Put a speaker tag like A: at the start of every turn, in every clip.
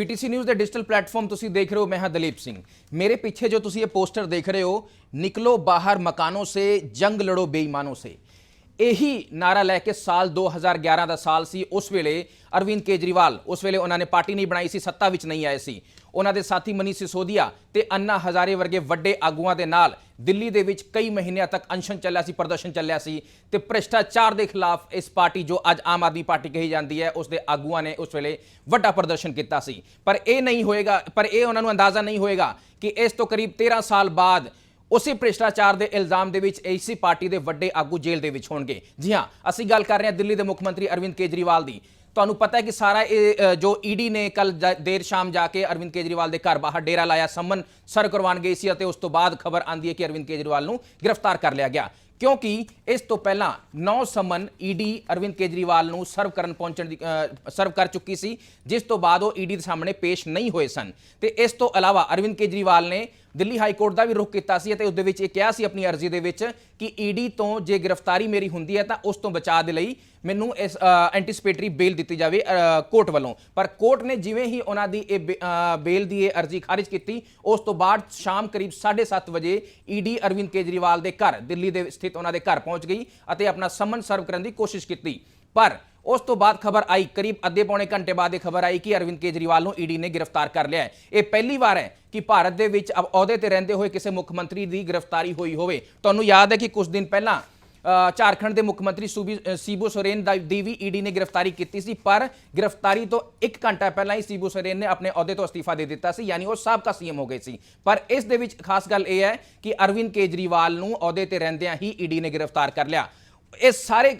A: PTC news ਦੇ digital platform ਤੁਸੀਂ ਦੇਖ ਰਹੇ ਹੋ, ਮੈਂ ਹਾਂ ਦਲੀਪ ਸਿੰਘ। ਮੇਰੇ ਪਿੱਛੇ ਜੋ ਤੁਸੀਂ ਇਹ ਪੋਸਟਰ ਦੇਖ ਰਹੇ ਹੋ, ਨਿਕਲੋ ਬਾਹਰ ਮਕਾਨੋਂ ਸੇ, ਜੰਗ ਲੜੋ ਬੇਈਮਾਨੋਂ ਸੇ। ਇਹੀ ਨਾਰਾ ਲੈ ਕੇ ਸਾਲ 2011 ਦਾ ਸਾਲ ਸੀ। ਉਸ ਵੇਲੇ ਅਰਵਿੰਦ ਕੇਜਰੀਵਾਲ, ਉਸ ਵੇਲੇ ਉਹਨਾਂ ਨੇ ਪਾਰਟੀ ਨਹੀਂ ਬਣਾਈ ਸੀ, ਸੱਤਾ ਵਿੱਚ ਨਹੀਂ ਆਏ ਸੀ। ਉਹਨਾਂ ਦੇ ਸਾਥੀ ਮਨੀ ਸਿਸੋਦੀਆ ਤੇ ਅੰਨਾ ਹਜ਼ਾਰੇ ਵਰਗੇ ਵੱਡੇ ਆਗੂਆਂ ਦੇ ਨਾਲ ਦਿੱਲੀ ਦੇ ਵਿੱਚ ਕਈ ਮਹੀਨਿਆਂ ਤੱਕ ਅਨਸ਼ਨ ਚੱਲਿਆ ਸੀ, ਪ੍ਰਦਰਸ਼ਨ ਚੱਲਿਆ ਸੀ ਤੇ ਭ੍ਰਿਸ਼ਟਾਚਾਰ ਦੇ ਖਿਲਾਫ ਇਸ ਪਾਰਟੀ, ਜੋ ਅੱਜ ਆਮ ਆਦਮੀ ਪਾਰਟੀ ਕਹੀ ਜਾਂਦੀ ਹੈ ਉਸ ਦੇ ਆਗੂਆਂ ਨੇ ਉਸ ਵੇਲੇ ਵੱਡਾ ਪ੍ਰਦਰਸ਼ਨ ਕੀਤਾ ਸੀ। ਪਰ ਇਹ ਨਹੀਂ ਹੋਏਗਾ, ਪਰ ਇਹ ਉਹਨਾਂ ਨੂੰ ਅੰਦਾਜ਼ਾ ਨਹੀਂ ਹੋਏਗਾ ਕਿ ਇਸ ਤੋਂ ਕਰੀਬ 13 ਸਾਲ ਬਾਅਦ ਉਸੇ ਭ੍ਰਿਸ਼ਟਾਚਾਰ ਦੇ ਇਲਜ਼ਾਮ ਦੇ ਵਿੱਚ ਇਸੇ ਪਾਰਟੀ ਦੇ ਵੱਡੇ ਆਗੂ ਜੇਲ੍ਹ ਦੇ ਵਿੱਚ ਹੋਣਗੇ। ਜੀ ਹਾਂ ਅਸੀਂ ਗੱਲ ਕਰ ਰਹੇ ਹਾਂ ਦਿੱਲੀ ਦੇ ਮੁੱਖ ਮੰਤਰੀ ਅਰਵਿੰਦ ਕੇਜਰੀਵਾਲ ਦੀ। ਤੁਹਾਨੂੰ ਪਤਾ ਹੈ ਕਿ ਸਾਰਾ ਇਹ ਅ, ਜੋ ਈਡੀ ਨੇ ਕੱਲ ਦੇਰ ਸ਼ਾਮ ਜਾ ਕੇ ਅਰਵਿੰਦ ਕੇਜਰੀਵਾਲ ਦੇ ਘਰ ਬਾਹਰ ਡੇਰਾ ਲਾਇਆ ਸੰਮਨ ਸਰ ਕਰਵਾਉਣ ਗਈ ਸੀ ਅਤੇ ਉਸ ਤੋਂ ਬਾਅਦ ਖਬਰ ਆਂਦੀ ਹੈ ਕਿ ਅਰਵਿੰਦ ਕੇਜਰੀਵਾਲ ਨੂੰ ਗ੍ਰਿਫਤਾਰ ਕਰ ਲਿਆ ਗਿਆ। ਕਿਉਂਕਿ ਇਸ ਤੋਂ ਪਹਿਲਾਂ 9 ਸਮਨ ਈਡੀ ਅਰਵਿੰਦ ਕੇਜਰੀਵਾਲ ਨੂੰ ਸਰਵ ਕਰਨ ਪਹੁੰਚਣ ਦੀ ਸਰਵ ਕਰ ਚੁੱਕੀ ਸੀ ਜਿਸ ਤੋਂ ਬਾਅਦ ਉਹ ਈਡੀ ਦੇ ਸਾਹਮਣੇ ਪੇਸ਼ ਨਹੀਂ ਹੋਏ ਸਨ। ਤੇ ਇਸ ਤੋਂ ਇਲਾਵਾ ਅਰਵਿੰਦ ਕੇਜਰੀਵਾਲ ਨੇ ਦਿੱਲੀ ਹਾਈ ਕੋਰਟ ਦਾ ਵੀ ਰੁਖ ਕੀਤਾ ਸੀ ਅਤੇ ਉਸ ਦੇ ਵਿੱਚ ਇਹ ਕਿਹਾ ਸੀ ਆਪਣੀ ਅਰਜ਼ੀ ਦੇ ਵਿੱਚ ਕਿ ਈਡੀ ਤੋਂ ਜੇ ਗ੍ਰਿਫਤਾਰੀ ਮੇਰੀ ਹੁੰਦੀ ਹੈ ਤਾਂ ਉਸ ਤੋਂ ਬਚਾਅ ਦੇ ਲਈ ਮੈਨੂੰ ਇਸ ਐਂਟੀਸਪੇਟਰੀ ਬੇਲ ਦਿੱਤੀ ਜਾਵੇ ਕੋਰਟ ਵੱਲੋਂ। ਪਰ ਕੋਰਟ ਨੇ ਜਿਵੇਂ ਹੀ ਉਹਨਾਂ ਦੀ ਇਹ ਬੇ- ਬੇਲ ਦੀ ਇਹ ਅਰਜ਼ੀ ਖਾਰਿਜ ਕੀਤੀ, ਉਸ ਤੋਂ ਬਾਅਦ ਸ਼ਾਮ ਕਰੀਬ 7:30 ਵਜੇ ਈਡੀ ਅਰਵਿੰਦ ਕੇਜਰੀਵਾਲ ਦੇ ਘਰ, ਦਿੱਲੀ ਦੇ ਸਥਿਤ ਉਹਨਾਂ ਦੇ ਘਰ ਪਹੁੰਚ ਗਈ ਅਤੇ ਆਪਣਾ ਸਮਨ ਸਰਵ ਕਰਨ ਦੀ ਕੋਸ਼ਿਸ਼ ਕੀਤੀ। ਪਰ ਉਸ ਤੋਂ ਬਾਅਦ ਖਬਰ ਆਈ, ਕਰੀਬ ਅੱਧੇ ਪੌਣੇ ਘੰਟੇ ਬਾਅਦ ਇਹ ਖਬਰ ਆਈ ਕਿ ਅਰਵਿੰਦ ਕੇਜਰੀਵਾਲ ਨੂੰ ਈਡੀ ਨੇ ਗ੍ਰਿਫਤਾਰ ਕਰ ਲਿਆ ਹੈ। ਇਹ ਪਹਿਲੀ ਵਾਰ ਹੈ ਕਿ ਭਾਰਤ ਦੇ ਵਿੱਚ ਅਬ ਅਹੁਦੇ ਤੇ ਰਹਿੰਦੇ ਹੋਏ ਕਿਸੇ ਮੁੱਖ ਮੰਤਰੀ ਦੀ ਗ੍ਰਿਫਤਾਰੀ ਹੋਈ ਹੋਵੇ। ਤੁਹਾਨੂੰ ਯਾਦ ਹੈ ਕਿ ਕੁਝ ਦਿਨ ਪਹਿਲਾਂ ਝਾਰਖੰਡ ਦੇ ਮੁੱਖ ਮੰਤਰੀ ਸੂਬੀ ਸੀਬੂ ਸੋਰੇਨ ਦਾ ਦੀ ਵੀ ਈਡੀ ਨੇ ਗ੍ਰਿਫਤਾਰੀ ਕੀਤੀ ਸੀ, ਪਰ ਗ੍ਰਿਫਤਾਰੀ ਤੋਂ 1 ਘੰਟਾ ਪਹਿਲਾਂ ਹੀ ਸੀਬੂ ਸੋਰੇਨ ਨੇ ਆਪਣੇ ਅਹੁਦੇ ਤੋਂ ਅਸਤੀਫਾ ਦੇ ਦਿੱਤਾ ਸੀ, ਯਾਨੀ ਉਹ ਸਾਬਕਾ ਸੀਐਮ ਹੋ ਗਏ ਸੀ। ਪਰ ਇਸ ਦੇ ਵਿੱਚ ਖਾਸ ਗੱਲ ਇਹ ਹੈ ਕਿ ਅਰਵਿੰਦ ਕੇਜਰੀਵਾਲ ਨੂੰ ਅਹੁਦੇ ਤੇ ਰਹਿੰਦਿਆਂ ਹੀ ਈਡੀ ਨੇ ਗ੍ਰਿਫਤਾਰ ਕਰ ਲਿਆ। ਇਸ ਸਾਰੇ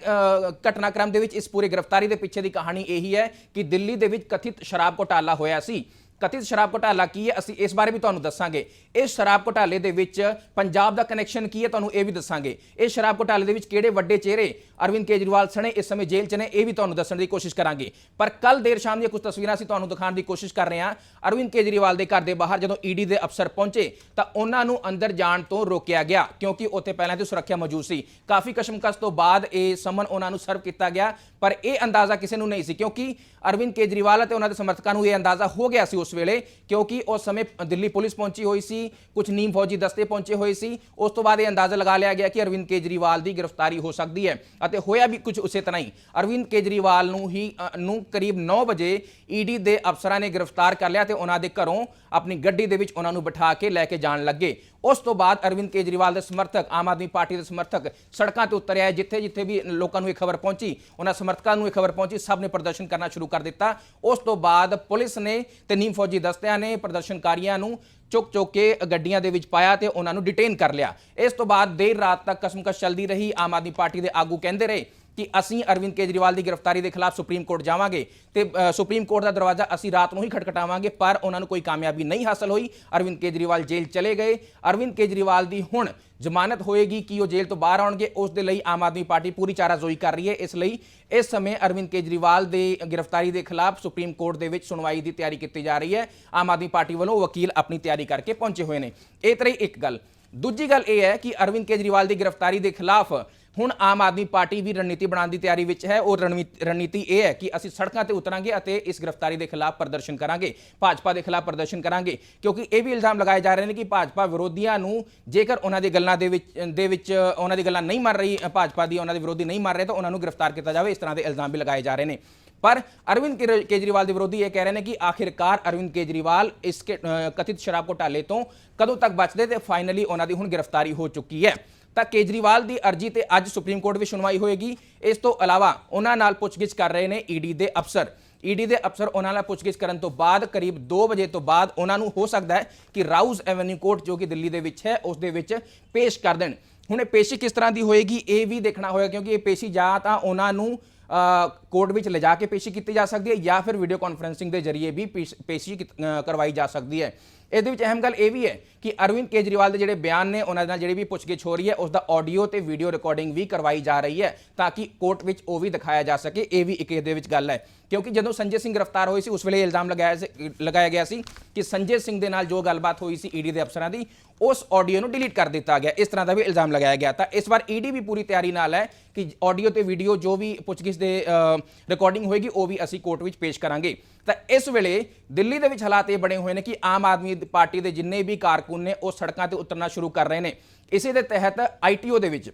A: ਘਟਨਾਕ੍ਰਮ ਦੇ ਵਿੱਚ ਇਸ ਪੂਰੇ ਗ੍ਰਿਫਤਾਰੀ ਦੇ ਪਿੱਛੇ ਦੀ ਕਹਾਣੀ ਇਹੀ ਹੈ ਕਿ ਦਿੱਲੀ ਦੇ ਵਿੱਚ ਕਥਿਤ ਸ਼ਰਾਬ ਘੋਟਾਲਾ ਹੋਇਆ ਸੀ। ਕਥਿਤ ਸ਼ਰਾਬ ਘੁਟਾਲਾ ਕੀ ਹੈ? ਅਸੀਂ ਇਸ ਬਾਰੇ ਵੀ ਤੁਹਾਨੂੰ ਦੱਸਾਂਗੇ। ਇਸ ਸ਼ਰਾਬ ਘੁਟਾਲੇ ਦੇ ਵਿੱਚ ਪੰਜਾਬ ਦਾ ਕਨੈਕਸ਼ਨ ਕੀ ਹੈ? ਤੁਹਾਨੂੰ ਇਹ ਵੀ ਦੱਸਾਂਗੇ। ਇਸ ਸ਼ਰਾਬ ਘੁਟਾਲੇ ਦੇ ਵਿੱਚ ਕਿਹੜੇ ਵੱਡੇ ਚਿਹਰੇ ਅਰਵਿੰਦ ਕੇਜਰੀਵਾਲ ਸਣੇ? ਇਸ ਸਮੇਂ ਜੇਲ੍ਹ 'ਚ ਨੇ, ਇਹ ਵੀ ਤੁਹਾਨੂੰ ਦੱਸਣ ਦੀ ਕੋਸ਼ਿਸ਼ ਕਰਾਂਗੇ। ਪਰ ਕੱਲ ਦੇਰ ਸ਼ਾਮ ਦੀਆਂ ਕੁਝ ਤਸਵੀਰਾਂ ਅਸੀਂ ਤੁਹਾਨੂੰ ਦਿਖਾਉਣ ਦੀ ਕੋਸ਼ਿਸ਼ ਕਰ ਰਹੇ ਹਾਂ। ਅਰਵਿੰਦ ਕੇਜਰੀਵਾਲ ਦੇ ਘਰ ਦੇ ਬਾਹਰ ਜਦੋਂ ਈਡੀ ਦੇ ਅਫਸਰ ਪਹੁੰਚੇ, ਤਾਂ ਉਹਨਾਂ ਨੂੰ ਅੰਦਰ ਜਾਣ ਤੋਂ ਰੋਕਿਆ ਗਿਆ, ਕਿਉਂਕਿ ਉੱਥੇ ਪਹਿਲਾਂ ਤੋਂ ਸੁਰੱਖਿਆ ਮੌਜੂਦ ਸੀ। ਕਾਫੀ ਕਸ਼ਮਕਸ਼ ਤੋਂ ਬਾਅਦ ਇਹ ਸਮਨ ਉਹਨਾਂ ਨੂੰ ਸਰਵ ਕੀਤਾ ਗਿਆ, ਪਰ ਇਹ ਅੰਦਾਜ਼ਾ ਕਿਸੇ ਨੂੰ ਨਹੀਂ ਸੀ, ਕਿਉਂਕਿ ਅਰਵਿੰਦ ਕੇਜਰੀਵਾਲ ਅਤੇ ਉਹਨਾਂ ਦੇ ਸਮਰਥਕਾਂ ਨੂੰ ਇਹ ਅੰਦਾਜ਼ਾ ਹੋ ਗਿਆ ਸੀ ਉਸ ਵੇਲੇ, ਕਿਉਂਕਿ ਉਸ ਸਮੇਂ ਦਿੱਲੀ ਪੁਲਿਸ ਪਹੁੰਚੀ ਹੋਈ ਸੀ ਕੁਝ ਨੀਮ ਫੌਜੀ ਦਸਤੇ ਪਹੁੰਚੇ ਹੋਏ ਸੀ। ਉਸ ਤੋਂ ਬਾਅਦ ਇਹ ਅੰਦਾਜ਼ਾ ਲਗਾ ਲਿਆ ਗਿਆ ਕਿ ਅਰਵਿੰਦ ਕੇਜਰੀਵਾਲ ਦੀ ਗ੍ਰਿਫਤਾਰੀ ਹੋ ਸਕਦੀ ਹੈ ਅਤੇ ਹੋਇਆ ਵੀ ਕੁਝ ਉਸੇ ਤਰ੍ਹਾਂ ਹੀ। ਅਰਵਿੰਦ ਕੇਜਰੀਵਾਲ ਨੂੰ ਹੀ ਨੂੰ ਕਰੀਬ 9 ਵਜੇ ਈਡੀ ਦੇ ਅਫਸਰਾਂ ਨੇ ਗ੍ਰਿਫਤਾਰ ਕਰ ਲਿਆ ਤੇ ਉਹਨਾਂ ਦੇ ਘਰੋਂ ਆਪਣੀ ਗੱਡੀ ਦੇ ਵਿੱਚ ਉਹਨਾਂ ਨੂੰ ਬਿਠਾ ਕੇ ਲੈ ਕੇ ਜਾਣ ਲੱਗੇ। ਉਸ ਤੋਂ ਬਾਅਦ ਅਰਵਿੰਦ ਕੇਜਰੀਵਾਲ ਦੇ ਸਮਰਥਕ, ਆਮ ਆਦਮੀ ਪਾਰਟੀ ਦੇ ਸਮਰਥਕ ਸੜਕਾਂ ਤੇ ਉਤਰ ਆਏ ਜਿੱਥੇ ਜਿੱਥੇ ਵੀ ਲੋਕਾਂ ਨੂੰ ਇਹ ਖਬਰ ਪਹੁੰਚੀ, ਉਹਨਾਂ ਸਮਰਥਕਾਂ ਨੂੰ ਇਹ ਖਬਰ ਪਹੁੰਚੀ, ਸਭ ਨੇ ਪ੍ਰਦਰਸ਼ਨ ਕਰਨਾ ਸ਼ੁਰੂ ਕਰ ਦਿੱਤਾ। ਉਸ ਤੋਂ ਬਾਅਦ ਪੁਲਿਸ ਨੇ ਤੇ ਨੀਮ ਫੌਜੀ ਦਸਤਿਆਂ ਨੇ ਪ੍ਰਦਰਸ਼ਨਕਾਰੀਆਂ ਨੂੰ ਚੁੱਕ ਚੁੱਕ ਕੇ ਗੱਡੀਆਂ ਦੇ ਵਿੱਚ ਪਾਇਆ ਤੇ ਉਹਨਾਂ ਨੂੰ ਡਿਟੇਨ ਕਰ ਲਿਆ। ਇਸ ਤੋਂ ਬਾਅਦ ਦੇਰ ਰਾਤ ਤੱਕ ਕਸਮਕਸ਼ ਚੱਲਦੀ ਰਹੀ। ਆਮ ਆਦਮੀ ਪਾਰਟੀ ਦੇ ਆਗੂ ਕਹਿੰਦੇ ਰਹੇ ਕਿ ਅਸੀਂ ਅਰਵਿੰਦ ਕੇਜਰੀਵਾਲ ਦੀ ਗ੍ਰਿਫਤਾਰੀ ਦੇ ਖਿਲਾਫ ਸੁਪਰੀਮ ਕੋਰਟ ਜਾਵਾਂਗੇ ਤੇ ਸੁਪਰੀਮ ਕੋਰਟ ਦਾ ਦਰਵਾਜ਼ਾ ਅਸੀਂ ਰਾਤ ਨੂੰ ਹੀ ਖਟਖਟਾਵਾਂਗੇ, ਪਰ ਉਹਨਾਂ ਨੂੰ ਕੋਈ ਕਾਮਯਾਬੀ ਨਹੀਂ ਹਾਸਲ ਹੋਈ। ਅਰਵਿੰਦ ਕੇਜਰੀਵਾਲ ਜੇਲ੍ਹ ਚਲੇ ਗਏ। ਅਰਵਿੰਦ ਕੇਜਰੀਵਾਲ ਦੀ ਹੁਣ ਜ਼ਮਾਨਤ ਹੋਏਗੀ ਕਿ ਉਹ ਜੇਲ੍ਹ ਤੋਂ ਬਾਹਰ ਆਉਣਗੇ। ਉਸ ਦੇ ਲਈ ਆਮ ਆਦਮੀ ਪਾਰਟੀ ਪੂਰੀ ਚਾਰਾਜ਼ੋਈ ਕਰ ਰਹੀ ਹੈ। ਇਸ ਲਈ ਇਸ ਸਮੇਂ ਅਰਵਿੰਦ ਕੇਜਰੀਵਾਲ ਦੇ ਗ੍ਰਿਫਤਾਰੀ ਦੇ ਖਿਲਾਫ ਸੁਪਰੀਮ ਕੋਰਟ ਦੇ ਵਿੱਚ ਸੁਣਵਾਈ ਦੀ ਤਿਆਰੀ ਕੀਤੀ ਜਾ ਰਹੀ ਹੈ। ਆਮ ਆਦਮੀ ਪਾਰਟੀ ਵੱਲੋਂ ਵਕੀਲ ਆਪਣੀ ਤਿਆਰੀ ਕਰਕੇ ਪਹੁੰਚੇ ਹੋਏ ਨੇ। ਇਹ ਤਰ੍ਹਾਂ ਇੱਕ ਗੱਲ। ਦੂਜੀ ਗੱਲ ਇਹ ਹੈ ਕਿ ਅਰਵਿੰਦ ਕੇਜਰੀਵਾਲ ਦੀ ਗ੍ਰਿਫਤਾਰੀ ਦੇ ਖਿਲਾਫ ਹੁਣ ਆਮ ਆਦਮੀ ਪਾਰਟੀ ਵੀ ਰਣਨੀਤੀ ਬਣਾਉਣ ਦੀ ਤਿਆਰੀ ਵਿੱਚ ਹੈ। ਉਹ ਰਣਨੀਤੀ ਰਣਨੀਤੀ ਇਹ ਹੈ ਕਿ ਅਸੀਂ ਸੜਕਾਂ ਤੇ ਉਤਰਾਂਗੇ ਅਤੇ ਇਸ ਗ੍ਰਿਫਤਾਰੀ ਦੇ ਖਿਲਾਫ ਪ੍ਰਦਰਸ਼ਨ ਕਰਾਂਗੇ। ਭਾਜਪਾ ਦੇ ਖਿਲਾਫ ਪ੍ਰਦਰਸ਼ਨ ਕਰਾਂਗੇ, ਕਿਉਂਕਿ ਇਹ ਵੀ ਇਲਜ਼ਾਮ ਲਗਾਏ ਜਾ ਰਹੇ ਨੇ ਕਿ ਭਾਜਪਾ ਵਿਰੋਧੀਆਂ ਨੂੰ ਜੇਕਰ ਉਹਨਾਂ ਦੀ ਗੱਲਾਂ ਦੇ ਵਿੱਚ ਦੇ ਵਿੱਚ ਉਹਨਾਂ ਦੀ ਗੱਲਾਂ ਨਹੀਂ ਮੰਨ ਰਹੀ, ਭਾਜਪਾ ਦੀ ਉਹਨਾਂ ਦੇ ਵਿਰੋਧੀ ਨਹੀਂ ਮੰਨ ਰਹੇ ਤਾਂ ਉਹਨਾਂ ਨੂੰ ਗ੍ਰਿਫਤਾਰ ਕੀਤਾ ਜਾਵੇ। ਇਸ ਤਰ੍ਹਾਂ ਦੇ ਇਲਜ਼ਾਮ ਵੀ ਲਗਾਏ ਜਾ ਰਹੇ ਨੇ। ਪਰ ਅਰਵਿੰਦ ਕੇਰ- ਕੇਜਰੀਵਾਲ ਦੇ ਵਿਰੋਧੀ ਇਹ ਕਹਿ ਰਹੇ ਨੇ ਕਿ ਆਖਿਰਕਾਰ ਅਰਵਿੰਦ ਕੇਜਰੀਵਾਲ ਇਸ ਕਥਿਤ ਸ਼ਰਾਬ ਘੋਟਾਲੇ ਤੋਂ ਕਦੋਂ ਤੱਕ ਬਚਦੇ ਤੇ ਫਾਈਨਲੀ ਉਹਨਾਂ ਦੀ ਹੁਣ ਗ੍ਰਿਫਤਾਰੀ ਹੋ ਚੁੱਕੀ ਹੈ। ਤਾਂ ਕੇਜਰੀਵਾਲ ਦੀ ਅਰਜ਼ੀ ਤੇ ਅੱਜ ਸੁਪਰੀਮ ਕੋਰਟ ਵਿੱਚ ਸੁਣਵਾਈ ਹੋਏਗੀ। ਇਸ ਤੋਂ ਇਲਾਵਾ ਉਹਨਾਂ ਨਾਲ ਪੁੱਛਗਿੱਛ ਕਰ ਰਹੇ ਨੇ ਈਡੀ ਦੇ ਅਫਸਰ। ਈਡੀ ਦੇ ਅਫਸਰ ਉਹਨਾਂ ਨਾਲ ਪੁੱਛਗਿੱਛ ਕਰਨ ਤੋਂ ਬਾਅਦ ਕਰੀਬ 2 ਵਜੇ ਤੋਂ ਬਾਅਦ ਉਹਨਾਂ ਨੂੰ ਹੋ ਸਕਦਾ ਹੈ ਕਿ ਰਾਊਜ਼ ਐਵਨਿਊ ਕੋਰਟ, ਜੋ ਕਿ ਦਿੱਲੀ ਦੇ ਵਿੱਚ ਹੈ, ਉਸ ਦੇ ਵਿੱਚ ਪੇਸ਼ ਕਰ ਦੇਣ। ਹੁਣ ਇਹ ਪੇਸ਼ੀ ਕਿਸ ਤਰ੍ਹਾਂ ਦੀ ਹੋਏਗੀ, ਇਹ ਵੀ ਦੇਖਣਾ ਹੋਏਗਾ ਕਿਉਂਕਿ ਇਹ ਪੇਸ਼ੀ ਜਾਂ ਤਾਂ ਉਹਨਾਂ ਨੂੰ ਕੋਰਟ ਵਿੱਚ ਲਿਜਾ ਕੇ ਪੇਸ਼ੀ ਕੀਤੀ ਜਾ ਸਕਦੀ ਹੈ ਜਾਂ ਫਿਰ ਵੀਡੀਓ ਕਾਨਫਰੈਂਸਿੰਗ ਦੇ ਜ਼ਰੀਏ ਵੀ ਪੇਸ਼- ਪੇਸ਼ੀ ਕਰਵਾਈ ਜਾ ਸਕਦੀ ਹੈ। ਇਹਦੇ ਵਿੱਚ ਅਹਿਮ ਗੱਲ ਇਹ ਵੀ ਹੈ ਕਿ ਅਰਵਿੰਦ ਕੇਜਰੀਵਾਲ ਦੇ ਜਿਹੜੇ ਬਿਆਨ ਨੇ, ਉਹਨਾਂ ਨਾਲ ਜਿਹੜੀ ਵੀ ਪੁੱਛਗਿੱਛ ਹੋ ਰਹੀ ਹੈ ਉਸ ਦਾ ਆਡੀਓ ਤੇ ਵੀਡੀਓ ਰਿਕਾਰਡਿੰਗ ਵੀ ਕਰਵਾਈ ਜਾ ਰਹੀ ਹੈ ਤਾਂ ਕਿ ਕੋਰਟ ਵਿੱਚ ਉਹ ਵੀ ਦਿਖਾਇਆ ਜਾ ਸਕੇ। ਇਹ ਵੀ ਇੱਕ ਇਹਦੇ ਵਿੱਚ ਗੱਲ ਹੈ। ਕਿਉਂਕਿ ਜਦੋਂ ਸੰਜੇ ਸਿੰਘ ਗ੍ਰਿਫਤਾਰ ਹੋਏ ਸੀ, ਉਸ ਵੇਲੇ ਇਲਜ਼ਾਮ ਲਗਾਇਆ ਸੀ ਲਗਾਇਆ ਗਿਆ ਸੀ ਕਿ ਸੰਜੇ ਸਿੰਘ ਦੇ ਨਾਲ ਜੋ ਗੱਲਬਾਤ ਹੋਈ ਸੀ ਈਡੀ ਦੇ ਅਫਸਰਾਂ ਦੀ, ਉਸ ਆਡੀਓ ਨੂੰ ਡਿਲੀਟ ਕਰ ਦਿੱਤਾ ਗਿਆ। ਇਸ ਤਰ੍ਹਾਂ ਦਾ ਵੀ ਇਲਜ਼ਾਮ ਲਗਾਇਆ ਗਿਆ। ਤਾਂ ਇਸ ਵਾਰ ਈਡੀ ਵੀ ਪੂਰੀ ਤਿਆਰੀ ਨਾਲ ਹੈ ਕਿ ਆਡੀਓ ਤੇ ਵੀਡੀਓ ਜੋ ਵੀ ਪੁੱਛਗਿੱਛ ਦੇ ਰਿਕਾਰਡਿੰਗ ਹੋਏਗੀ, ਉਹ ਵੀ ਅਸੀਂ ਕੋਰਟ ਵਿੱਚ ਪੇਸ਼ ਕਰਾਂਗੇ। ਤਾਂ ਇਸ ਵੇਲੇ ਦਿੱਲੀ ਦੇ ਵਿੱਚ ਹਾਲਾਤ ਇਹ ਬਣੇ ਹੋਏ ਨੇ ਕਿ ਆਮ ਆਦਮੀ ਪਾਰਟੀ ਦੇ ਜਿੰਨੇ ਵੀ ਕਾਰਕੁਨ ਨੇ, ਉਹ ਸੜਕਾਂ ਤੇ ਉਤਰਨਾ ਸ਼ੁਰੂ ਕਰ ਰਹੇ ਨੇ। ਇਸੇ ਦੇ ਤਹਿਤ ਆਈਟੀਓ ਦੇ ਵਿੱਚ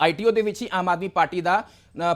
A: ਆਈਟੀਓ ਦੇ ਵਿੱਚ ਹੀ ਆਮ ਆਦਮੀ ਪਾਰਟੀ ਦਾ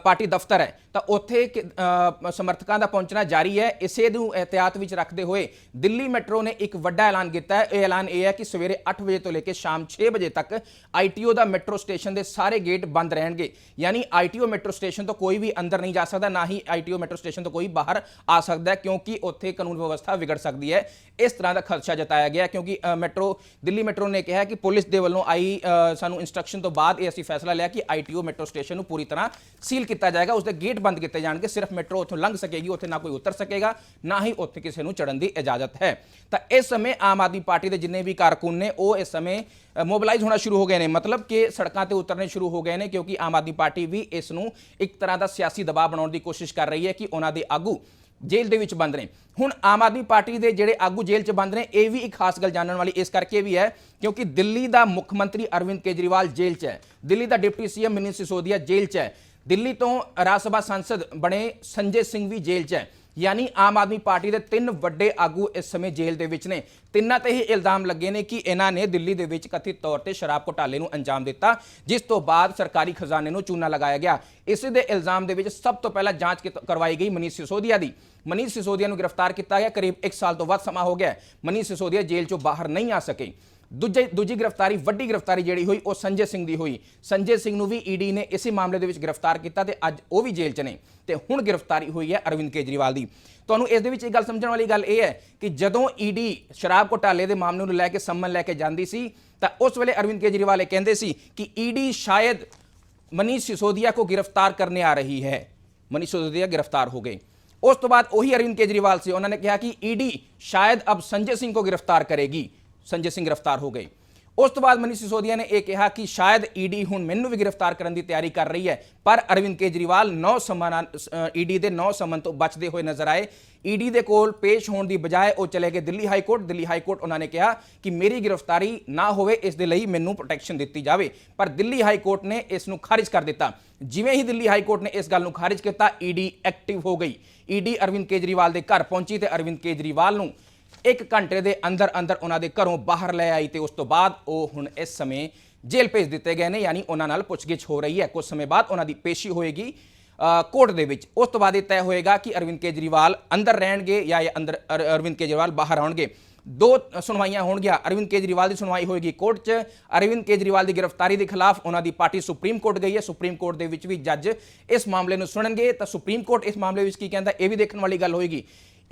A: ਪਾਰਟੀ ਦਫ਼ਤਰ ਹੈ। ਤਾਂ ਉੱਥੇ ਕਿ- ਸਮਰਥਕਾਂ ਦਾ ਪਹੁੰਚਣਾ ਜਾਰੀ ਹੈ। ਇਸੇ ਨੂੰ ਇhtiyਾਤ ਵਿੱਚ ਰੱਖਦੇ ਹੋਏ ਦਿੱਲੀ ਮੈਟਰੋ ਨੇ ਇੱਕ ਵੱਡਾ ਐਲਾਨ ਕੀਤਾ ਹੈ। ਇਹ ਐਲਾਨ ਇਹ ਹੈ ਕਿ ਸਵੇਰੇ 8 ਵਜੇ ਤੋਂ ਲੈ ਕੇ ਸ਼ਾਮ 6 ਵਜੇ ਤੱਕ ਆਈਟੀਓ ਦਾ ਮੈਟਰੋ ਸਟੇਸ਼ਨ ਦੇ ਸਾਰੇ ਗੇਟ ਬੰਦ ਰਹਿਣਗੇ। ਯਾਨੀ ਆਈਟੀਓ ਮੈਟਰੋ ਸਟੇਸ਼ਨ ਤੋਂ ਕੋਈ ਵੀ ਅੰਦਰ ਨਹੀਂ ਜਾ ਸਕਦਾ, ਨਾ ਹੀ ਆਈਟੀਓ ਮੈਟਰੋ ਸਟੇਸ਼ਨ ਤੋਂ ਕੋਈ ਬਾਹਰ ਆ ਸਕਦਾ ਕਿਉਂਕਿ ਉੱਥੇ ਕਾਨੂੰਨ ਵਿਵਸਥਾ ਵਿਗੜ ਸਕਦੀ ਹੈ। ਇਸ ਤਰ੍ਹਾਂ ਦਾ ਖਦਸ਼ਾ ਜਤਾਇਆ ਗਿਆ ਕਿਉਂਕਿ ਮੈਟਰੋ, ਦਿੱਲੀ ਮੈਟਰੋ ਨੇ ਕਿਹਾ ਕਿ ਪੁਲਿਸ ਦੇ ਵੱਲੋਂ ਆਈ ਸਾਨੂੰ ਇਨਸਟਰਕਸ਼ਨ ਤੋਂ ਬਾਅਦ ਇਹ ਅਸੀਂ ਫੈਸਲਾ ਲਿਆ ਕਿ ਆਈਟੀਓ ਮੈਟਰੋ ਸਟੇਸ਼ਨ ਨੂੰ ਪੂਰੀ ਤਰ੍ਹਾਂ ਸੀਲ ਕੀਤਾ ਜਾਏਗਾ ਉਸ ਦੇ ਗੇਟ ਬੰਦ ਕੀਤੇ ਜਾਣਗੇ ਸਿਰਫ ਮੈਟਰੋ ਉੱਥੋਂ ਲੰਘ ਸਕੇਗੀ ਉੱਥੇ ਨਾ ਕੋਈ ਉਤਰ ਸਕੇਗਾ ਨਾ ਹੀ ਉੱਥੇ ਕਿਸੇ ਨੂੰ ਚੜਨ ਦੀ ਇਜਾਜ਼ਤ ਹੈ ਤਾਂ ਇਸ ਸਮੇਂ ਆਮ ਆਦਮੀ ਪਾਰਟੀ ਦੇ ਜਿੰਨੇ ਵੀ ਕਾਰਕੁਨ ਨੇ ਉਹ ਇਸ ਸਮੇਂ ਮੋਬਿਲਾਈਜ਼ ਹੋਣਾ ਸ਼ੁਰੂ ਹੋ ਗਏ ਨੇ ਮਤਲਬ ਕਿ ਸੜਕਾਂ ਤੇ ਉਤਰਨੇ ਸ਼ੁਰੂ ਹੋ ਗਏ ਨੇ ਕਿਉਂਕਿ ਆਮ ਆਦਮੀ ਪਾਰਟੀ ਵੀ ਇਸ ਨੂੰ ਇੱਕ ਤਰ੍ਹਾਂ ਦਾ ਸਿਆਸੀ ਦਬਾਅ ਬਣਾਉਣ ਦੀ ਕੋਸ਼ਿਸ਼ ਕਰ ਰਹੀ ਹੈ ਕਿ ਉਹਨਾਂ ਦੇ ਆਗੂ ਜੇਲ੍ਹ ਦੇ ਵਿੱਚ ਬੰਦ ਨੇ ਹੁਣ ਆਮ ਆਦਮੀ ਪਾਰਟੀ ਦੇ ਜਿਹੜੇ ਆਗੂ ਜੇਲ੍ਹ 'ਚ ਬੰਦ ਨੇ ਇਹ ਵੀ ਇੱਕ ਖਾਸ ਗੱਲ ਜਾਣਨ ਵਾਲੀ ਇਸ ਕਰਕੇ ਵੀ ਹੈ ਕਿਉਂਕਿ ਦਿੱਲੀ ਦਾ ਮੁੱਖ ਮੰਤਰੀ ਅਰਵਿੰਦ ਕੇਜਰੀਵਾਲ ਜੇਲ੍ਹ 'ਚ ਹੈ ਦਿੱਲੀ ਦਾ ਡਿਪਟੀ ਸੀਐਮ ਮਨੀਸ਼ ਸਿਸੋਦੀਆ ਜੇਲ੍ਹ 'ਚ ਹੈ ਦਿੱਲੀ ਤੋਂ ਰਾਜ ਸਭਾ ਸੰਸਦ ਬਣੇ ਸੰਜੇ ਸਿੰਘ ਵੀ ਜੇਲ੍ਹ 'ਚ ਹੈ। ਯਾਨੀ ਆਮ ਆਦਮੀ ਪਾਰਟੀ ਦੇ ਤਿੰਨ ਵੱਡੇ ਆਗੂ ਇਸ ਸਮੇਂ ਜੇਲ੍ਹ ਦੇ ਵਿੱਚ ਨੇ। ਤਿੰਨਾਂ ਤੇ ਹੀ ਇਲਜ਼ਾਮ ਲੱਗੇ ਨੇ ਕਿ ਇਹਨਾਂ ਨੇ ਦਿੱਲੀ ਦੇ ਵਿੱਚ ਕਥਿਤ ਤੌਰ ਤੇ ਸ਼ਰਾਬ ਘੁਟਾਲੇ ਨੂੰ ਅੰਜਾਮ ਦਿੱਤਾ, ਜਿਸ ਤੋਂ ਬਾਅਦ ਸਰਕਾਰੀ ਖਜ਼ਾਨੇ ਨੂੰ ਚੂਨਾ ਲਗਾਇਆ ਗਿਆ। ਇਸੇ ਦੇ ਇਲਜ਼ਾਮ ਦੇ ਵਿੱਚ ਸਭ ਤੋਂ ਪਹਿਲਾਂ ਜਾਂਚ ਕੀਤ- ਕਰਵਾਈ ਗਈ ਮਨੀਸ਼ ਸਿਸੋਦੀਆ ਦੀ। ਮਨੀਸ਼ ਸਿਸੋਦੀਆ ਨੂੰ ਗ੍ਰਿਫਤਾਰ ਕੀਤਾ ਗਿਆ। ਕਰੀਬ 1 ਸਾਲ ਤੋਂ ਵੱਧ ਸਮਾਂ ਹੋ ਗਿਆ ਮਨੀਸ਼ ਸਿਸੋਦੀਆ ਜੇਲ੍ਹ ਚੋਂ ਬਾਹਰ ਨਹੀਂ ਆ ਸਕੇ। ਦੂਜੀ ਦੂਜੀ ਗ੍ਰਿਫਤਾਰੀ, ਵੱਡੀ ਗ੍ਰਿਫਤਾਰੀ ਜਿਹੜੀ ਹੋਈ, ਉਹ ਸੰਜੇ ਸਿੰਘ ਦੀ ਹੋਈ। ਸੰਜੇ ਸਿੰਘ ਨੂੰ ਵੀ ਈਡੀ ਨੇ ਇਸੇ ਮਾਮਲੇ ਦੇ ਵਿੱਚ ਗ੍ਰਿਫਤਾਰ ਕੀਤਾ ਤੇ ਅੱਜ ਉਹ ਵੀ ਜੇਲ੍ਹ 'ਚ ਨੇ। ਤੇ ਹੁਣ ਗ੍ਰਿਫਤਾਰੀ ਹੋਈ ਹੈ ਅਰਵਿੰਦ ਕੇਜਰੀਵਾਲ ਦੀ। ਤੁਹਾਨੂੰ ਇਸ ਦੇ ਵਿੱਚ ਇੱਕ ਗੱਲ ਸਮਝਣ ਵਾਲੀ ਗੱਲ ਇਹ ਹੈ ਕਿ ਜਦੋਂ ਈਡੀ ਸ਼ਰਾਬ ਘੋਟਾਲੇ ਦੇ ਮਾਮਲੇ ਨੂੰ ਲੈ ਕੇ ਸੰਮਨ ਲੈ ਕੇ ਜਾਂਦੀ ਸੀ, ਤਾਂ ਉਸ ਵੇਲੇ ਅਰਵਿੰਦ ਕੇਜਰੀਵਾਲ ਇਹ ਕਹਿੰਦੇ ਸੀ ਕਿ ਈਡੀ ਸ਼ਾਇਦ ਮਨੀਸ਼ ਸਿਸੋਦੀਆ ਕੋ ਗ੍ਰਿਫਤਾਰ ਕਰਨੇ ਆ ਰਹੀ ਹੈ। ਮਨੀਸ਼ ਸਿਸੋਦੀਆ ਗ੍ਰਿਫਤਾਰ ਹੋ ਗਏ। ਉਸ ਤੋਂ ਬਾਅਦ ਉਹੀ ਅਰਵਿੰਦ ਕੇਜਰੀਵਾਲ ਸੀ। ਉਹਨਾਂ ਨੇ ਕਿਹਾ ਕਿ ਈਡੀ ਸ਼ਾਇਦ ਅਬ ਸੰਜੇ ਸਿੰਘ ਕੋ ਗ੍ਰਿਫਤਾਰ ਕਰੇਗੀ। ਸੰਜੇ ਸਿੰਘ ਗ੍ਰਿਫਤਾਰ ਹੋ ਗਏ। ਉਸ ਤੋਂ ਬਾਅਦ ਮਨੀਸ਼ ਸਿਸੋਦੀਆ ਨੇ ਇਹ ਕਿਹਾ ਕਿ ਸ਼ਾਇਦ ਈਡੀ ਹੁਣ ਮੈਨੂੰ ਵੀ ਗ੍ਰਿਫਤਾਰ ਕਰਨ ਦੀ ਤਿਆਰੀ ਕਰ ਰਹੀ ਹੈ, ਪਰ ਅਰਵਿੰਦ ਕੇਜਰੀਵਾਲ 9 ਸਮਨ ਈਡੀ ਦੇ ਨੌ ਸਮਨ ਤੋਂ ਬਚਦੇ ਹੋਏ ਨਜ਼ਰ ਆਏ। ਈਡੀ ਦੇ ਕੋਲ ਪੇਸ਼ ਹੋਣ ਦੀ ਬਜਾਏ ਉਹ ਚਲੇ ਗਏ Delhi high court. Delhi high court ਉਹਨਾਂ ਨੇ ਕਿਹਾ ਕਿ ਮੇਰੀ ਗ੍ਰਿਫਤਾਰੀ ਨਾ ਹੋਵੇ, ਇਸ ਦੇ ਲਈ ਮੈਨੂੰ ਪ੍ਰੋਟੈਕਸ਼ਨ ਦਿੱਤੀ ਜਾਵੇ। ਪਰ ਦਿੱਲੀ ਹਾਈ ਕੋਰਟ ਨੇ ਇਸ ਨੂੰ ਖਾਰਿਜ ਕਰ ਦਿੱਤਾ। ਜਿਵੇਂ ਹੀ ਦਿੱਲੀ ਹਾਈ ਕੋਰਟ ਨੇ ਇਸ ਗੱਲ ਨੂੰ ਖਾਰਿਜ ਕੀਤਾ ਈਡੀ ਐਕਟਿਵ ਹੋ ਗਈ। ਈਡੀ ਅਰਵਿੰਦ ਕੇਜਰੀਵਾਲ ਦੇ ਘਰ ਪਹੁੰਚੀ ਤੇ ਅਰਵਿੰਦ ਕੇਜਰੀਵਾਲ ਨੂੰ ਇੱਕ ਘੰਟੇ ਦੇ ਅੰਦਰ ਅੰਦਰ ਉਹਨਾਂ ਦੇ ਘਰੋਂ ਬਾਹਰ ਲੈ ਆਈ ਤੇ ਉਸ ਤੋਂ ਬਾਅਦ ਉਹ ਹੁਣ ਇਸ ਸਮੇਂ ਜੇਲ੍ਹ ਭੇਜ ਦਿੱਤੇ ਗਏ ਨੇ, ਯਾਨੀ ਉਹਨਾਂ ਨਾਲ ਪੁੱਛਗਿੱਛ ਹੋ ਰਹੀ ਹੈ। ਕੁਝ ਸਮੇਂ ਬਾਅਦ ਉਹਨਾਂ ਦੀ ਪੇਸ਼ੀ ਹੋਏਗੀ ਕੋਰਟ ਦੇ ਵਿੱਚ। ਉਸ ਤੋਂ ਬਾਅਦ ਇਹ ਤੈਅ ਹੋਏਗਾ ਕਿ ਅਰਵਿੰਦ ਕੇਜਰੀਵਾਲ ਅੰਦਰ ਰਹਿਣਗੇ ਜਾਂ ਇਹ ਅੰਦਰ ਅਰਵਿੰਦ ਕੇਜਰੀਵਾਲ ਬਾਹਰ ਆਉਣਗੇ। ਦੋ ਸੁਣਵਾਈਆਂ ਹੋਣਗੀਆਂ। ਅਰਵਿੰਦ ਕੇਜਰੀਵਾਲ ਦੀ ਸੁਣਵਾਈ ਹੋਏਗੀ ਕੋਰਟ 'ਚ, ਅਰਵਿੰਦ ਕੇਜਰੀਵਾਲ ਦੀ ਗ੍ਰਿਫਤਾਰੀ ਦੇ ਖਿਲਾਫ ਉਹਨਾਂ ਦੀ ਪਾਰਟੀ ਸੁਪਰੀਮ ਕੋਰਟ ਗਈ ਹੈ। ਸੁਪਰੀਮ ਕੋਰਟ ਦੇ ਵਿੱਚ ਵੀ ਜੱਜ ਇਸ ਮਾਮਲੇ ਨੂੰ ਸੁਣਨਗੇ। ਤਾਂ ਸੁਪਰੀਮ ਕੋਰਟ ਇਸ ਮਾਮਲੇ ਵਿੱਚ ਕੀ ਕਹਿੰਦਾ, ਇਹ ਵੀ ਦੇਖਣ ਵਾਲੀ ਗੱਲ ਹੋਏਗੀ।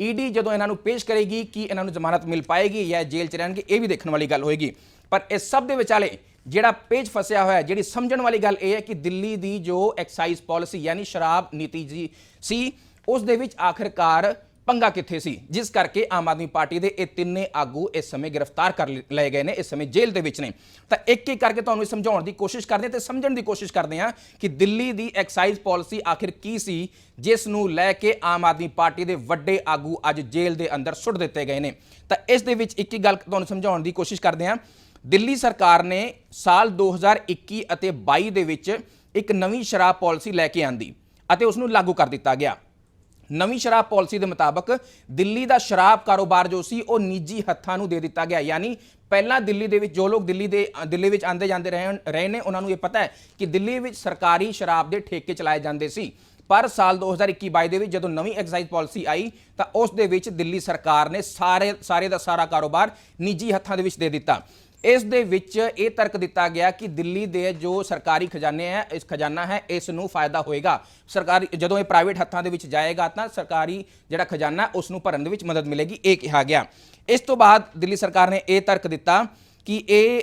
A: ਈਡੀ ਜਦੋਂ ਇਹਨਾਂ ਨੂੰ ਪੇਸ਼ ਕਰੇਗੀ ਕਿ ਇਹਨਾਂ ਨੂੰ ਜ਼ਮਾਨਤ ਮਿਲ ਪਾਏਗੀ ਜਾਂ ਜੇਲ੍ਹ 'ਚ ਰਹਿਣਗੇ, ਇਹ ਵੀ ਦੇਖਣ ਵਾਲੀ ਗੱਲ ਹੋਏਗੀ। ਪਰ ਇਸ ਸਭ ਦੇ ਵਿਚਾਲੇ ਜਿਹੜਾ ਪੇਜ ਫਸਿਆ ਹੋਇਆ, ਜਿਹੜੀ ਸਮਝਣ ਵਾਲੀ ਗੱਲ ਇਹ ਹੈ ਕਿ ਦਿੱਲੀ ਦੀ ਜੋ ਐਕਸਾਈਜ਼ ਪਾਲਿਸੀ ਯਾਨੀ ਸ਼ਰਾਬ ਨੀਤੀ ਜੀ ਸੀ, ਉਸ ਦੇ ਵਿੱਚ ਆਖਿਰਕਾਰ ਪੰਗਾ ਕਿੱਥੇ ਸੀ? ਜਿਸ ਕਰਕੇ ਆਮ ਆਦਮੀ ਪਾਰਟੀ ਦੇ ਇਹ ਤਿੰਨੇ ਆਗੂ ਇਸ ਸਮੇਂ ਗ੍ਰਿਫਤਾਰ ਕਰ ਲਏ ਗਏ ਨੇ, ਇਸ ਸਮੇਂ ਜੇਲ੍ਹ ਦੇ ਵਿੱਚ ਨੇ। ਤਾਂ ਇੱਕ ਇੱਕ ਕਰਕੇ ਤੁਹਾਨੂੰ ਇਹ ਸਮਝਾਉਣ ਦੀ ਕੋਸ਼ਿਸ਼ ਕਰਦੇ ਹਾਂ ਤੇ ਸਮਝਣ ਦੀ ਕੋਸ਼ਿਸ਼ ਕਰਦੇ ਹਾਂ ਕਿ ਦਿੱਲੀ ਦੀ ਐਕਸਾਈਜ਼ ਪਾਲਿਸੀ ਆਖਿਰ ਕੀ ਸੀ, ਜਿਸ ਨੂੰ ਲੈ ਕੇ ਆਮ ਆਦਮੀ ਪਾਰਟੀ ਦੇ ਵੱਡੇ ਆਗੂ ਅੱਜ ਜੇਲ੍ਹ ਦੇ ਅੰਦਰ ਸੁੱਟ ਦਿੱਤੇ ਗਏ ਨੇ। ਤਾਂ ਇਸ ਦੇ ਵਿੱਚ ਇੱਕ ਇੱਕ ਗੱਲ ਤੁਹਾਨੂੰ ਸਮਝਾਉਣ ਦੀ ਕੋਸ਼ਿਸ਼ ਕਰਦੇ ਹਾਂ। ਦਿੱਲੀ ਸਰਕਾਰ ਨੇ ਸਾਲ 2021 ਅਤੇ 22 ਦੇ ਵਿੱਚ ਇੱਕ ਨਵੀਂ ਸ਼ਰਾਬ ਪਾਲਿਸੀ ਲੈ ਕੇ ਆਂਦੀ ਅਤੇ ਉਸ ਨੂੰ ਲਾਗੂ ਕਰ ਦਿੱਤਾ ਗਿਆ। ਨਵੀਂ ਸ਼ਰਾਬ ਪਾਲਿਸੀ ਦੇ ਮੁਤਾਬਕ ਦਿੱਲੀ ਦਾ ਸ਼ਰਾਬ ਕਾਰੋਬਾਰ ਜੋ ਸੀ, ਉਹ ਨਿੱਜੀ ਹੱਥਾਂ ਨੂੰ ਦੇ ਦਿੱਤਾ ਗਿਆ। ਯਾਨੀ ਪਹਿਲਾਂ ਦਿੱਲੀ ਦੇ ਵਿੱਚ ਜੋ ਲੋਕ ਦਿੱਲੀ ਦੇ, ਦਿੱਲੀ ਵਿੱਚ ਆਂਦੇ ਜਾਂਦੇ ਰਹੇ ਰਹੇ ਨੇ, ਉਹਨਾਂ ਨੂੰ ਇਹ ਪਤਾ ਹੈ ਕਿ ਦਿੱਲੀ ਵਿੱਚ ਸਰਕਾਰੀ ਸ਼ਰਾਬ ਦੇ ਠੇਕੇ ਚਲਾਏ ਜਾਂਦੇ ਸੀ। ਪਰ ਸਾਲ 2021-22 ਦੇ ਵਿੱਚ ਜਦੋਂ ਨਵੀਂ ਐਕਸਾਈਜ਼ ਪਾਲਿਸੀ ਆਈ, ਤਾਂ ਉਸ ਦੇ ਵਿੱਚ ਦਿੱਲੀ ਸਰਕਾਰ ਨੇ ਸਾਰੇ ਸਾਰੇ ਦਾ ਸਾਰਾ ਕਾਰੋਬਾਰ ਨਿੱਜੀ ਹੱਥਾਂ ਦੇ ਵਿੱਚ ਦੇ ਦਿੱਤਾ। ਇਸ ਦੇ ਵਿੱਚ ਇਹ ਤਰਕ ਦਿੱਤਾ ਗਿਆ ਕਿ ਦਿੱਲੀ ਦੇ ਜੋ ਸਰਕਾਰੀ ਖਜ਼ਾਨੇ ਹੈ ਇਸ ਖਜ਼ਾਨਾ ਹੈ ਇਸ ਨੂੰ ਫਾਇਦਾ ਹੋਏਗਾ। ਸਰਕਾਰੀ ਜਦੋਂ ਇਹ ਪ੍ਰਾਈਵੇਟ ਹੱਥਾਂ ਦੇ ਵਿੱਚ ਜਾਏਗਾ ਤਾਂ ਸਰਕਾਰੀ ਜਿਹੜਾ ਖਜ਼ਾਨਾ ਹੈ, ਉਸ ਨੂੰ ਭਰਨ ਦੇ ਵਿੱਚ ਮਦਦ ਮਿਲੇਗੀ ਇਹ ਕਿਹਾ ਗਿਆ। ਇਸ ਤੋਂ ਬਾਅਦ ਦਿੱਲੀ ਸਰਕਾਰ ਨੇ ਇਹ ਤਰਕ ਦਿੱਤਾ ਕਿ ਇਹ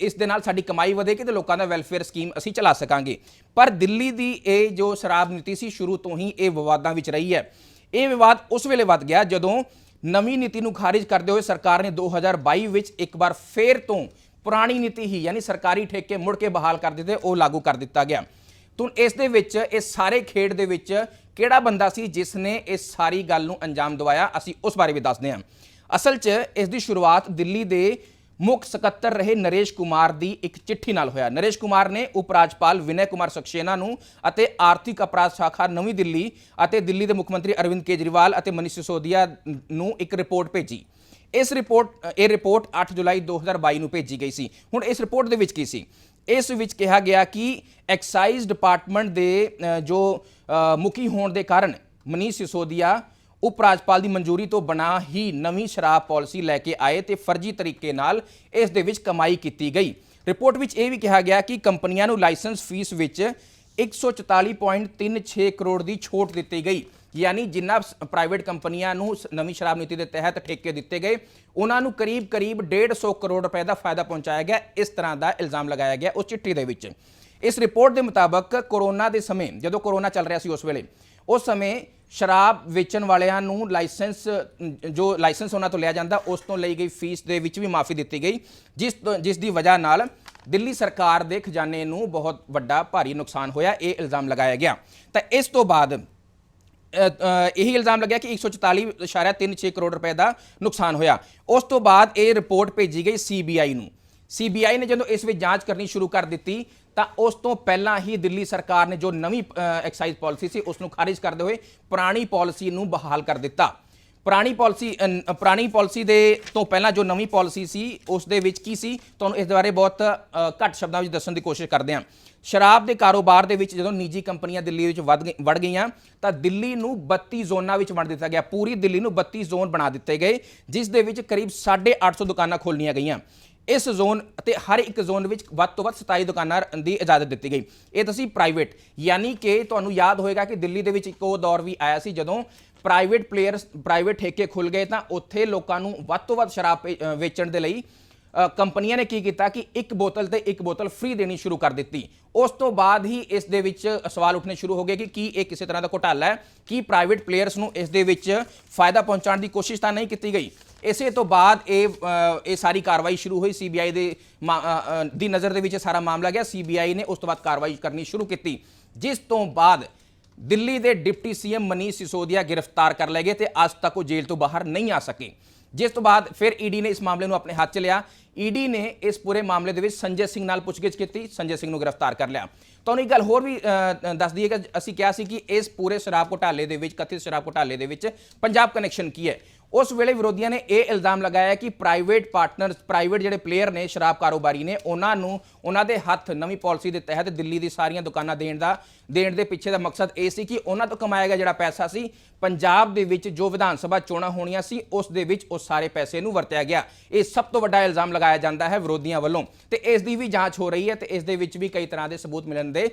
A: ਇਸ ਦੇ ਨਾਲ ਸਾਡੀ ਕਮਾਈ ਵਧੇਗੀ ਤੇ ਲੋਕਾਂ ਦਾ ਵੈਲਫੇਅਰ ਸਕੀਮ ਅਸੀਂ ਚਲਾ ਸਕਾਂਗੇ। ਪਰ ਦਿੱਲੀ ਦੀ ਇਹ ਜੋ ਸ਼ਰਾਬ ਨੀਤੀ ਸੀ ਸ਼ੁਰੂ ਤੋਂ ਹੀ ਇਹ ਵਿਵਾਦਾਂ ਵਿੱਚ ਰਹੀ ਹੈ। ਇਹ ਵਿਵਾਦ ਉਸ ਵੇਲੇ ਵੱਧ ਗਿਆ ਜਦੋਂ ਨਵੀਂ ਨੀਤੀ ਨੂੰ ਖਾਰਿਜ ਕਰਦੇ ਹੋਏ ਸਰਕਾਰ ਨੇ 2022 ਵਿੱਚ ਇੱਕ ਵਾਰ ਫੇਰ ਤੋਂ ਪੁਰਾਣੀ ਨੀਤੀ ਹੀ, ਯਾਨੀ ਸਰਕਾਰੀ ਠੇਕੇ ਮੁੜ ਕੇ ਬਹਾਲ ਕਰ ਦਿੱਤੇ, ਉਹ ਲਾਗੂ ਕਰ ਦਿੱਤਾ ਗਿਆ। ਤੋਂ ਇਸ ਦੇ ਵਿੱਚ, ਇਸ ਸਾਰੇ ਖੇਡ ਦੇ ਵਿੱਚ ਕਿਹੜਾ ਬੰਦਾ ਸੀ ਜਿਸ ਨੇ ਇਸ ਸਾਰੀ ਗੱਲ ਨੂੰ ਅੰਜਾਮ ਦਵਾਇਆ? ਅਸੀਂ ਉਸ ਬਾਰੇ ਵੀ ਦੱਸਦੇ ਹਾਂ। ਅਸਲ 'ਚ ਇਸ ਦੀ ਸ਼ੁਰੂਆਤ ਦਿੱਲੀ ਦੇ ਮੁੱਖ ਸਕੱਤਰ ਰਹੇ ਨਰੇਸ਼ ਕੁਮਾਰ ਦੀ ਇੱਕ ਚਿੱਠੀ ਨਾਲ ਹੋਇਆ। ਨਰੇਸ਼ ਕੁਮਾਰ ਨੇ ਉਪ ਰਾਜਪਾਲ ਵਿਨੈ ਕੁਮਾਰ ਸਕਸੇਨਾ ਨੂੰ ਅਤੇ ਆਰਥਿਕ ਅਪਰਾਧ ਸ਼ਾਖਾ ਨਵੀਂ ਦਿੱਲੀ ਅਤੇ ਦਿੱਲੀ ਦੇ ਮੁੱਖ ਮੰਤਰੀ ਅਰਵਿੰਦ ਕੇਜਰੀਵਾਲ ਅਤੇ ਮਨੀਸ਼ ਸਿਸੋਦੀਆ ਨੂੰ ਇੱਕ ਰਿਪੋਰਟ ਭੇਜੀ। ਇਸ ਰਿਪੋਰਟ, ਇਹ ਰਿਪੋਰਟ 8 ਜੁਲਾਈ 2022 ਨੂੰ ਭੇਜੀ ਗਈ ਸੀ। ਹੁਣ ਇਸ ਰਿਪੋਰਟ ਦੇ ਵਿੱਚ ਕੀ ਸੀ? ਇਸ ਵਿੱਚ ਕਿਹਾ ਗਿਆ ਕਿ ਐਕਸਾਈਜ਼ ਡਿਪਾਰਟਮੈਂਟ ਦੇ ਜੋ ਮੁਖੀ ਹੋਣ ਦੇ ਕਾਰਨ ਮਨੀਸ਼ ਸਿਸੋਦੀਆ ਉਪ ਰਾਜਪਾਲ ਦੀ ਮਨਜ਼ੂਰੀ ਤੋਂ ਬਣਾ ਹੀ ਨਵੀਂ ਸ਼ਰਾਬ ਪਾਲਿਸੀ ਲੈ ਕੇ ਆਏ ਤੇ ਫਰਜ਼ੀ ਤਰੀਕੇ ਨਾਲ ਇਸ ਦੇ ਵਿੱਚ ਕਮਾਈ ਕੀਤੀ ਗਈ। ਰਿਪੋਰਟ ਵਿੱਚ ਇਹ ਵੀ ਕਿਹਾ ਗਿਆ ਕਿ ਕੰਪਨੀਆਂ ਨੂੰ ਲਾਇਸੈਂਸ ਫੀਸ ਵਿੱਚ 144.36 ਕਰੋੜ ਦੀ ਛੋਟ ਦਿੱਤੀ ਗਈ। ਯਾਨੀ ਜਿੰਨਾ ਪ੍ਰਾਈਵੇਟ ਕੰਪਨੀਆਂ ਨੂੰ ਸ- ਨਵੀਂ ਸ਼ਰਾਬ ਨੀਤੀ ਦੇ ਤਹਿਤ ਠੇਕੇ ਦਿੱਤੇ ਗਏ, ਉਹਨਾਂ ਨੂੰ ਕਰੀਬ ਕਰੀਬ 150 ਕਰੋੜ ਰੁਪਏ ਦਾ ਫਾਇਦਾ ਪਹੁੰਚਾਇਆ ਗਿਆ। ਇਸ ਤਰ੍ਹਾਂ ਦਾ ਇਲਜ਼ਾਮ ਲਗਾਇਆ ਗਿਆ ਉਸ ਚਿੱਠੀ ਦੇ ਵਿੱਚ। ਇਸ ਰਿਪੋਰਟ ਦੇ ਮੁਤਾਬਕ ਕੋਰੋਨਾ ਦੇ ਸਮੇਂ, ਜਦੋਂ ਕੋਰੋਨਾ ਚੱਲ ਰਿਹਾ ਸੀ ਉਸ ਵੇਲੇ ਉਸ ਸਮੇਂ ਸ਼ਰਾਬ ਵੇਚਣ ਵਾਲਿਆਂ ਨੂੰ ਲਾਇਸੈਂਸ, ਜੋ ਲਾਇਸੈਂਸ ਉਹਨਾਂ ਤੋਂ ਲਿਆ ਜਾਂਦਾ, ਉਸ ਤੋਂ ਲਈ ਗਈ ਫੀਸ ਦੇ ਵਿੱਚ ਵੀ ਮਾਫੀ ਦਿੱਤੀ ਗਈ, ਜਿਸ ਤੋਂ- ਜਿਸ ਦੀ ਵਜ੍ਹਾ ਨਾਲ ਦਿੱਲੀ ਸਰਕਾਰ ਦੇ ਖਜ਼ਾਨੇ ਨੂੰ ਬਹੁਤ ਵੱਡਾ ਭਾਰੀ ਨੁਕਸਾਨ ਹੋਇਆ, ਇਹ ਇਲਜ਼ਾਮ ਲਗਾਇਆ ਗਿਆ। ਤਾਂ ਇਸ ਤੋਂ ਬਾਅਦ ਇਹੀ ਇਲਜ਼ਾਮ ਲੱਗਿਆ ਕਿ 144.36 ਕਰੋੜ ਰੁਪਏ ਦਾ ਨੁਕਸਾਨ ਹੋਇਆ। ਉਸ ਤੋਂ ਬਾਅਦ ਇਹ ਰਿਪੋਰਟ ਭੇਜੀ ਗਈ ਸੀਬੀਆਈ ਨੂੰ। ਸੀਬੀਆਈ ਨੇ ਜਦੋਂ ਇਸ ਵਿੱਚ ਜਾਂਚ ਕਰਨੀ ਸ਼ੁਰੂ ਕਰ ਦਿੱਤੀ ਤਾਂ ਉਸ ਤੋਂ ਪਹਿਲਾਂ ਹੀ ਦਿੱਲੀ ਸਰਕਾਰ ਨੇ ਜੋ ਨਵੀਂ ਐਕਸਾਈਜ਼ ਪਾਲਿਸੀ ਸੀ ਉਸ ਨੂੰ ਖਾਰਿਜ ਕਰਦੇ ਹੋਏ ਪੁਰਾਣੀ ਪਾਲਿਸੀ ਨੂੰ ਬਹਾਲ ਕਰ ਦਿੱਤਾ। ਪੁਰਾਣੀ ਪਾਲਿਸੀ ਪੁਰਾਣੀ ਪਾਲਿਸੀ ਦੇ ਤੋਂ ਪਹਿਲਾਂ ਜੋ ਨਵੀਂ ਪਾਲਿਸੀ ਸੀ, ਉਸ ਦੇ ਵਿੱਚ ਕੀ ਸੀ? ਤੁਹਾਨੂੰ ਇਸ ਬਾਰੇ ਬਹੁਤ ਘੱਟ ਸ਼ਬਦਾਂ ਵਿੱਚ ਦੱਸਣ ਦੀ ਕੋਸ਼ਿਸ਼ ਕਰਦੇ ਹਾਂ। ਸ਼ਰਾਬ ਦੇ ਕਾਰੋਬਾਰ ਦੇ ਵਿੱਚ ਜਦੋਂ ਨਿੱਜੀ ਕੰਪਨੀਆਂ ਦਿੱਲੀ ਵਿੱਚ ਵੱਧ ਗਈ- ਵੜ ਗਈਆਂ, ਤਾਂ ਦਿੱਲੀ ਨੂੰ 32 ਜ਼ੋਨਾਂ ਵਿੱਚ ਵੰਡ ਦਿੱਤਾ ਗਿਆ। ਪੂਰੀ ਦਿੱਲੀ ਨੂੰ 32 ਜ਼ੋਨ ਬਣਾ ਦਿੱਤੇ ਗਏ, ਜਿਸ ਦੇ ਵਿੱਚ ਕਰੀਬ 850 ਦੁਕਾਨਾਂ ਖੋਲ੍ਹਣੀਆਂ ਗਈਆਂ। ਇਸ ਜ਼ੋਨ ਅਤੇ ਹਰ ਇੱਕ ਜ਼ੋਨ ਵਿੱਚ ਵੱਧ ਤੋਂ ਵੱਧ 27 ਦੁਕਾਨਾਂ ਦੀ ਇਜਾਜ਼ਤ ਦਿੱਤੀ ਗਈ। ਇਹ ਤਾਂ ਸੀ ਪ੍ਰਾਈਵੇਟ ਯਾਨੀ ਕਿ ਤੁਹਾਨੂੰ ਯਾਦ ਹੋਏਗਾ ਕਿ ਦਿੱਲੀ ਦੇ ਵਿੱਚ ਇੱਕ ਉਹ ਦੌਰ ਵੀ ਆਇਆ ਸੀ ਜਦੋਂ ਪ੍ਰਾਈਵੇਟ ਪਲੇਅਰਸ ਪ੍ਰਾਈਵੇਟ ਠੇਕੇ ਖੁੱਲ ਗਏ ਤਾਂ ਉੱਥੇ ਲੋਕਾਂ ਨੂੰ ਵੱਧ ਤੋਂ ਵੱਧ ਸ਼ਰਾਬ ਭੇ- ਵੇਚਣ ਦੇ ਲਈ ਕੰਪਨੀਆਂ ਨੇ ਕੀ ਕੀਤਾ ਕਿ ਇੱਕ ਬੋਤਲ ਤੇ ਇੱਕ ਬੋਤਲ ਫ੍ਰੀ ਦੇਣੀ ਸ਼ੁਰੂ ਕਰ ਦਿੱਤੀ। ਉਸ ਤੋਂ ਬਾਅਦ ਹੀ ਇਸ ਦੇ ਵਿੱਚ ਸਵਾਲ ਉੱਠਣੇ ਸ਼ੁਰੂ ਹੋ ਗਏ ਕਿ ਕੀ ਇਹ ਕਿਸੇ ਤਰ੍ਹਾਂ ਦਾ ਘੋਟਾਲਾ ਹੈ? ਕੀ ਪ੍ਰਾਈਵੇਟ ਪਲੇਅਰਸ ਨੂੰ ਇਸ ਦੇ ਵਿੱਚ ਫਾਇਦਾ ਪਹੁੰਚਾਉਣ ਦੀ ਕੋਸ਼ਿਸ਼ ਤਾਂ ਨਹੀਂ ਕੀਤੀ ਗਈ? ਇਸੇ ਤੋਂ ਬਾਅਦ ਇਹ ਇਹ ਸਾਰੀ ਕਾਰਵਾਈ ਸ਼ੁਰੂ ਹੋਈ। ਸੀਬੀਆਈ ਦੇ ਮਾ- ਦੀ ਨਜ਼ਰ ਦੇ ਵਿੱਚ ਇਹ ਸਾਰਾ ਮਾਮਲਾ ਗਿਆ। ਸੀਬੀਆਈ ਨੇ ਉਸ ਤੋਂ ਬਾਅਦ ਕਾਰਵਾਈ ਕਰਨੀ ਸ਼ੁਰੂ ਕੀਤੀ। ਜਿਸ ਤੋਂ ਬਾਅਦ ਦਿੱਲੀ ਦੇ ਡਿਪਟੀ ਸੀਐਮ ਮਨੀਸ਼ ਸਿਸੋਦੀਆ ਗ੍ਰਿਫਤਾਰ ਕਰ ਲਏ ਗਏ ਤੇ ਅੱਜ ਤੱਕ ਉਹ ਜੇਲ੍ਹ ਤੋਂ ਬਾਹਰ ਨਹੀਂ ਆ ਸਕੇ। ਜਿਸ ਤੋਂ ਬਾਅਦ ਫਿਰ ਈਡੀ ਨੇ ਇਸ ਮਾਮਲੇ ਨੂੰ ਆਪਣੇ ਹੱਥ 'ਚ ਲਿਆ। ਈਡੀ ਨੇ ਇਸ ਪੂਰੇ ਮਾਮਲੇ ਦੇ ਵਿੱਚ ਸੰਜੇ ਸਿੰਘ ਨਾਲ ਪੁੱਛਗਿੱਛ ਕੀਤੀ। ਸੰਜੇ ਸਿੰਘ ਨੂੰ ਗ੍ਰਿਫਤਾਰ ਕਰ ਲਿਆ। ਤੁਹਾਨੂੰ ਇੱਕ ਗੱਲ ਹੋਰ ਵੀ ਅ, ਦੱਸ ਦਈਏ ਕਿ ਅਸੀਂ ਕਿਹਾ ਸੀ ਕਿ ਇਸ ਪੂਰੇ ਸ਼ਰਾਬ ਘੁਟਾਲੇ ਦੇ ਵਿੱਚ ਕਥਿਤ ਸ਼ਰਾਬ ਘੁਟਾਲੇ ਦੇ ਵਿੱਚ ਪੰਜਾਬ ਕਨੈਕਸ਼ਨ ਕੀ ਹੈ? ਉਸ ਵੇਲੇ ਵਿਰੋਧੀਆਂ ਨੇ ਇਹ ਇਲਜ਼ਾਮ ਲਗਾਇਆ ਕਿ ਪ੍ਰਾਈਵੇਟ ਪਾਰਟਨਰਸ ਪ੍ਰਾਈਵੇਟ ਜਿਹੜੇ ਪਲੇਅਰ ਨੇ, ਸ਼ਰਾਬ ਕਾਰੋਬਾਰੀ ਨੇ, ਉਹਨਾਂ ਨੂੰ ਉਹਨਾਂ ਦੇ ਹੱਥ ਨਵੀਂ ਪਾਲਿਸੀ ਦੇ ਤਹਿਤ ਦਿੱਲੀ ਦੀ ਸਾਰੀਆਂ ਦੁਕਾਨਾਂ ਦੇਣ ਦਾ ਦੇਣ ਦੇ ਪਿੱਛੇ ਦਾ ਮਕਸਦ ਇਹ ਸੀ ਕਿ ਉਹਨਾਂ ਤੋਂ ਕਮਾਇਆ ਗਿਆ ਜਿਹੜਾ ਪੈਸਾ ਸੀ, ਪੰਜਾਬ ਦੇ ਵਿੱਚ ਜੋ ਵਿਧਾਨ ਸਭਾ ਚੋਣਾਂ ਹੋਣੀਆਂ ਸੀ, ਉਸ ਦੇ ਵਿੱਚ ਉਸ ਸਾਰੇ ਪੈਸੇ ਨੂੰ ਵਰਤਿਆ ਗਿਆ। ਇਹ ਸਭ ਤੋਂ ਵੱਡਾ ਇਲਜ਼ਾਮ ਲਗਾਇਆ ਜਾਂਦਾ ਹੈ ਵਿਰੋਧੀਆਂ ਵੱਲੋਂ। ਤੇ ਇਸ ਦੀ ਵੀ ਜਾਂਚ ਹੋ ਰਹੀ ਹੈ ਤੇ ਇਸ ਦੇ ਵਿੱਚ ਵੀ ਕਈ ਤਰ੍ਹਾਂ ਦੇ ਸਬੂਤ ਮਿਲਣ ਦੇ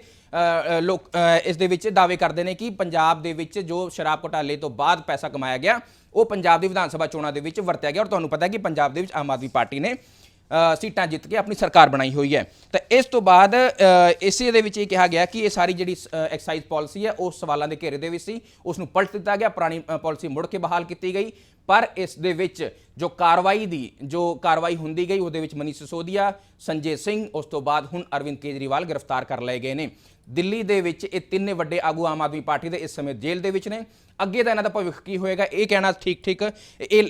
A: ਲੋਕ ਇਸ ਦੇ ਵਿੱਚ ਦਾਅਵੇ ਕਰਦੇ ਨੇ ਕਿ ਪੰਜਾਬ ਦੇ ਵਿੱਚ ਜੋ ਸ਼ਰਾਬ ਘੁਟਾਲੇ ਤੋਂ ਬਾਅਦ ਪੈਸਾ ਕਮਾਇਆ ਗਿਆ, ਉਹ ਪੰਜਾਬ ਦੀ ਵਿਧਾਨ ਸਭਾ ਚੋਣਾਂ ਦੇ ਵਿੱਚ ਵਰਤਿਆ ਗਿਆ। ਔਰ ਤੁਹਾਨੂੰ ਪਤਾ ਹੈ ਕਿ ਪੰਜਾਬ ਦੇ ਵਿੱਚ ਆਮ ਆਦਮੀ ਪਾਰਟੀ ਨੇ ਸੀਟਾਂ ਜਿੱਤ ਕੇ ਆਪਣੀ ਸਰਕਾਰ ਬਣਾਈ ਹੋਈ ਹੈ। ਤਾਂ ਇਸ ਤੋਂ ਬਾਅਦ ਇਸੇ ਦੇ ਵਿੱਚ ਇਹ ਕਿਹਾ ਗਿਆ ਕਿ ਇਹ ਸਾਰੀ ਜਿਹੜੀ ਐਕਸਾਈਜ਼ ਪਾਲਿਸੀ ਹੈ, ਉਹ ਸਵਾਲਾਂ ਦੇ ਘੇਰੇ ਦੇ ਵਿੱਚ ਸੀ। ਉਸ ਨੂੰ ਪਲਟ ਦਿੱਤਾ ਗਿਆ, ਪੁਰਾਣੀ ਪਾਲਿਸੀ ਮੁੜ ਕੇ ਬਹਾਲ ਕੀਤੀ ਗਈ। ਪਰ ਇਸ ਦੇ ਵਿੱਚ ਜੋ ਕਾਰਵਾਈ ਦੀ, ਜੋ ਕਾਰਵਾਈ ਹੁੰਦੀ ਗਈ, ਉਹਦੇ ਵਿੱਚ ਮਨੀਸ਼ ਸਿਸੋਦੀਆ, ਸੰਜੇ ਸਿੰਘ, ਉਸ ਤੋਂ ਬਾਅਦ ਹੁਣ ਅਰਵਿੰਦ ਕੇਜਰੀਵਾਲ ਗ੍ਰਿਫਤਾਰ ਕਰ ਲਏ ਗਏ ਨੇ। ਦਿੱਲੀ ਦੇ ਵਿੱਚ ਇਹ ਤਿੰਨੇ ਵੱਡੇ ਆਗੂ ਆਮ ਆਦਮੀ ਪਾਰਟੀ ਦੇ ਇਸ ਸਮੇਂ ਜੇਲ੍ਹ ਦੇ ਵਿੱਚ ਨੇ। ਅੱਗੇ ਦਾ ਇਹਨਾਂ ਦਾ ਭਵਿੱਖ ਕੀ ਹੋਏਗਾ, ਇਹ ਕਹਿਣਾ ਠੀਕ ਠੀਕ ਇਹ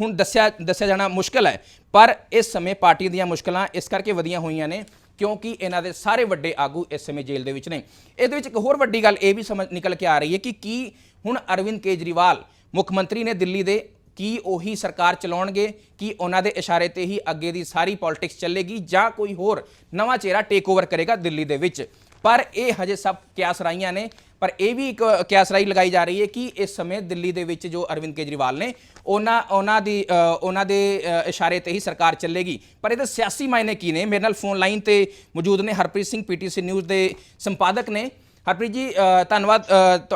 A: ਹੁਣ ਦੱਸਿਆ ਦੱਸਿਆ ਜਾਣਾ ਮੁਸ਼ਕਲ ਹੈ, ਪਰ ਇਸ ਸਮੇਂ ਪਾਰਟੀ ਦੀਆਂ ਮੁਸ਼ਕਲਾਂ ਇਸ ਕਰਕੇ ਵਧੀਆਂ ਹੋਈਆਂ ਨੇ ਕਿਉਂਕਿ ਇਹਨਾਂ ਦੇ ਸਾਰੇ ਵੱਡੇ ਆਗੂ ਇਸ ਸਮੇਂ ਜੇਲ੍ਹ ਦੇ ਵਿੱਚ ਨੇ। ਇਹਦੇ ਵਿੱਚ ਇੱਕ ਹੋਰ ਵੱਡੀ ਗੱਲ ਇਹ ਵੀ ਸਮਝ ਨਿਕਲ ਕੇ ਆ ਰਹੀ ਹੈ ਕਿ ਕੀ ਹੁਣ ਅਰਵਿੰਦ ਕੇਜਰੀਵਾਲ ਮੁੱਖ ਮੰਤਰੀ ਨੇ ਦਿੱਲੀ ਦੇ ਕੀ ਉਹੀ ਸਰਕਾਰ ਚਲਾਉਣਗੇ? ਕੀ ਉਹਨਾਂ ਦੇ ਇਸ਼ਾਰੇ ਤੇ ਹੀ ਅੱਗੇ ਦੀ ਸਾਰੀ ਪੋਲਿਟਿਕਸ ਚੱਲੇਗੀ? ਜਾਂ ਕੋਈ ਹੋਰ ਨਵਾਂ ਚਿਹਰਾ ਟੇਕ ਓਵਰ ਕਰੇਗਾ ਦਿੱਲੀ ਦੇ ਵਿੱਚ? ਪਰ ਇਹ ਹਜੇ ਸਭ ਕਿਆਸਰਾਈਆਂ ਨੇ। ਪਰ ਇਹ ਵੀ ਇੱਕ ਕਿਆਸਰਾਈ ਲਗਾਈ ਜਾ ਰਹੀ ਹੈ ਕਿ ਇਸ ਸਮੇਂ ਦਿੱਲੀ ਦੇ ਵਿੱਚ ਜੋ ਅਰਵਿੰਦ ਕੇਜਰੀਵਾਲ ਨੇ, ਉਹਨਾਂ ਉਹਨਾਂ ਦੀ ਉਹਨਾਂ ਦੇ ਇਸ਼ਾਰੇ ਤੇ ਹੀ ਸਰਕਾਰ ਚੱਲੇਗੀ। ਪਰ ਇਹਦੇ ਸਿਆਸੀ ਮਾਇਨੇ ਕੀ ਨੇ? ਮੇਰੇ ਨਾਲ ਫੋਨ ਲਾਈਨ ਤੇ ਮੌਜੂਦ ਨੇ ਹਰਪ੍ਰੀਤ ਸਿੰਘ ਪੀਟੀਸੀ ਨਿਊਜ਼ ਦੇ ਸੰਪਾਦਕ ਨੇ। ਹਰਪ੍ਰੀਤ ਜੀ ਧੰਨਵਾਦ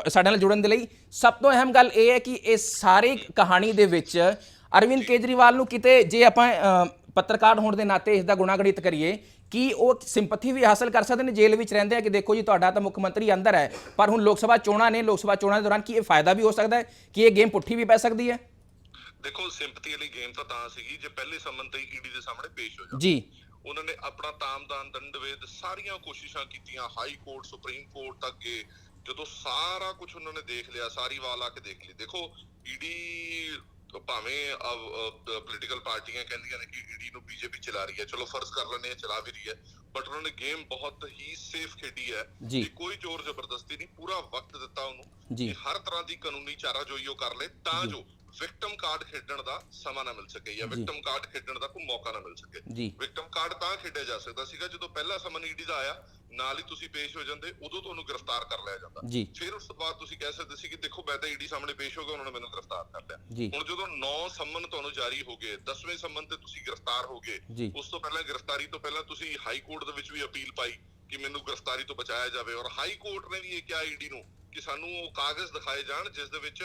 A: ਸਾਡੇ ਨਾਲ ਜੁੜਨ ਦੇ ਲਈ। ਸਭ ਤੋਂ ਅਹਿਮ ਗੱਲ ਇਹ ਹੈ ਕਿ ਇਸ ਸਾਰੀ ਕਹਾਣੀ ਦੇ ਵਿੱਚ ਅਰਵਿੰਦ ਕੇਜਰੀਵਾਲ ਨੂੰ ਕਿਤੇ ਜੇ ਆਪਾਂ ਪੱਤਰਕਾਰ ਹੋਣ ਦੇ ਨਾਤੇ ਇਸ ਦਾ ਗੁਣਾਗਣਿਤ ਕਰੀਏ ਕਿ ਉਹ ਸਿੰਪਥੀ ਵੀ ਹਾਸਲ ਕਰ ਸਕਦੇ ਨੇ? ਜੇਲ੍ਹ ਵਿੱਚ ਰਹਿੰਦੇ ਆ ਕਿ ਦੇਖੋ ਜੀ ਤੁਹਾਡਾ ਤਾਂ ਮੁੱਖ ਮੰਤਰੀ ਅੰਦਰ ਹੈ ਪਰ ਹੁਣ ਲੋਕ ਸਭਾ ਚੋਣਾਂ ਨੇ ਲੋਕ ਸਭਾ ਚੋਣਾਂ ਦੇ ਦੌਰਾਨ ਕੀ ਇਹ ਫਾਇਦਾ ਵੀ ਹੋ ਸਕਦਾ ਹੈ? ਕਿ ਇਹ ਗੇਮ ਪੁੱਠੀ ਵੀ ਪੈ ਸਕਦੀ ਹੈ?
B: ਦੇਖੋ ਸਿੰਪਥੀ ਵਾਲੀ ਗੇਮ ਤਾਂ ਤਾਂ ਸੀਗੀ ਜੇ ਪਹਿਲੇ ਸਮਨ ਤੇ ਈਡੀ ਦੇ ਸਾਹਮਣੇ ਪੇਸ਼ ਹੋ ਜਾ।
A: ਜੀ
B: ਉਹਨਾਂ ਨੇ ਆਪਣਾ ਤਾਮਦਾਨ ਦੰਡਵੇਦ ਸਾਰੀਆਂ ਕੋਸ਼ਿਸ਼ਾਂ ਕੀਤੀਆਂ। ਹਾਈ ਕੋਰਟ ਸੁਪਰੀਮ ਕੋਰਟ ਤੱਕ ਗਏ। ਜਦੋਂ ਸਾਰਾ ਕੁਝ ਉਹਨਾਂ ਨੇ ਦੇਖ ਲਿਆ ਸਾਰੀ ਵਾਲ ਆ ਕੇ ਦੇਖ ਲਈ। ਦੇਖੋ ਈਡੀ ਭਾਵੇਂ ਪੋਲੀਟੀਕਲ ਪਾਰਟੀਆਂ ਕਹਿੰਦੀਆਂ ਨੇ ਕਿ ਈਡੀ ਨੂੰ ਬੀਜੇਪੀ ਚਲਾ ਰਹੀ ਹੈ। ਚਲੋ ਫਰਜ਼ ਕਰ ਲੈਂਦੇ ਆ ਚਲਾ ਵੀ ਰਹੀ ਹੈ। ਬਟ ਉਹਨਾਂ ਨੇ ਗੇਮ ਬਹੁਤ ਹੀ ਸੇਫ ਖੇਡੀ ਹੈ। ਕਿ ਕੋਈ ਜ਼ੋਰ ਜ਼ਬਰਦਸਤੀ ਨਹੀਂ ਪੂਰਾ ਵਕਤ ਦਿੱਤਾ ਉਹਨੂੰ। ਕਿ ਹਰ ਤਰ੍ਹਾਂ ਦੀ ਕਾਨੂੰਨੀ ਚਾਰਾਜੋਈ ਉਹ ਕਰ ਲੇ ਤਾਂ ਜੋ ਵਿਕਟਮ ਕਾਰਡ ਖੇਡਣ ਦਾ ਸਮਾਂ ਨਾ ਮਿਲ ਸਕੇ ਜਾਂ। ਵਿਕਟਮ ਕਾਰਡ ਖੇਡਣ ਦਾ ਕੋਈ ਮੌਕਾ ਨਾ ਮਿਲ ਸਕੇ। ਵਿਕਟਮ ਕਾਰਡ ਤਾਂ ਖੇਡਿਆ ਜਾ ਸਕਦਾ ਸੀਗਾ ਜਦੋਂ ਪਹਿਲਾ ਸਮਨ ਈਡੀ ਦਾ ਆਇਆ ਨਾਲ ਹੀ ਤੁਸੀਂ ਪੇਸ਼ ਹੋ ਜਾਂਦੇ ਉਦੋਂ ਤੁਹਾਨੂੰ ਗ੍ਰਿਫਤਾਰ ਕਰ ਲਿਆ ਜਾਂਦਾ। ਫਿਰ ਉਸ ਤੋਂ ਬਾਅਦ ਤੁਸੀਂ ਕਹਿ ਸਕਦੇ ਸੀ ਕਿ ਦੇਖੋ ਮੈਂ ਤਾਂ ਈਡੀ ਸਾਹਮਣੇ ਪੇਸ਼ ਹੋ ਗਿਆ ਉਹਨਾਂ ਨੇ ਮੈਨੂੰ ਗ੍ਰਿਫਤਾਰ ਕਰ ਲਿਆ। ਹੁਣ ਜਦੋਂ 9 ਸੰਮਨ ਤੁਹਾਨੂੰ ਜਾਰੀ ਹੋ ਗਏ 10ਵੇਂ ਸੰਮਨ ਤੇ ਤੁਸੀਂ ਗ੍ਰਿਫਤਾਰ ਹੋ ਗਏ ਉਸ ਤੋਂ ਪਹਿਲਾਂ ਗ੍ਰਿਫਤਾਰੀ ਤੋਂ ਪਹਿਲਾਂ ਤੁਸੀਂ ਹਾਈ ਕੋਰਟ ਦੇ ਵਿੱਚ ਵੀ ਅਪੀਲ ਪਾਈ ਕਿ ਮੈਨੂੰ ਗ੍ਰਿਫਤਾਰੀ ਤੋਂ ਬਚਾਇਆ ਜਾਵੇ। ਔਰ ਹਾਈ ਕੋਰਟ ਨੇ ਵੀ ਇਹ ਕਿਹਾ ਈਡੀ ਨੂੰ ਕਿ ਸਾਨੂੰ ਉਹ ਕਾਗਜ਼ ਦਿਖਾਏ ਜਾਣ ਜਿਸ ਦੇ ਵਿੱਚ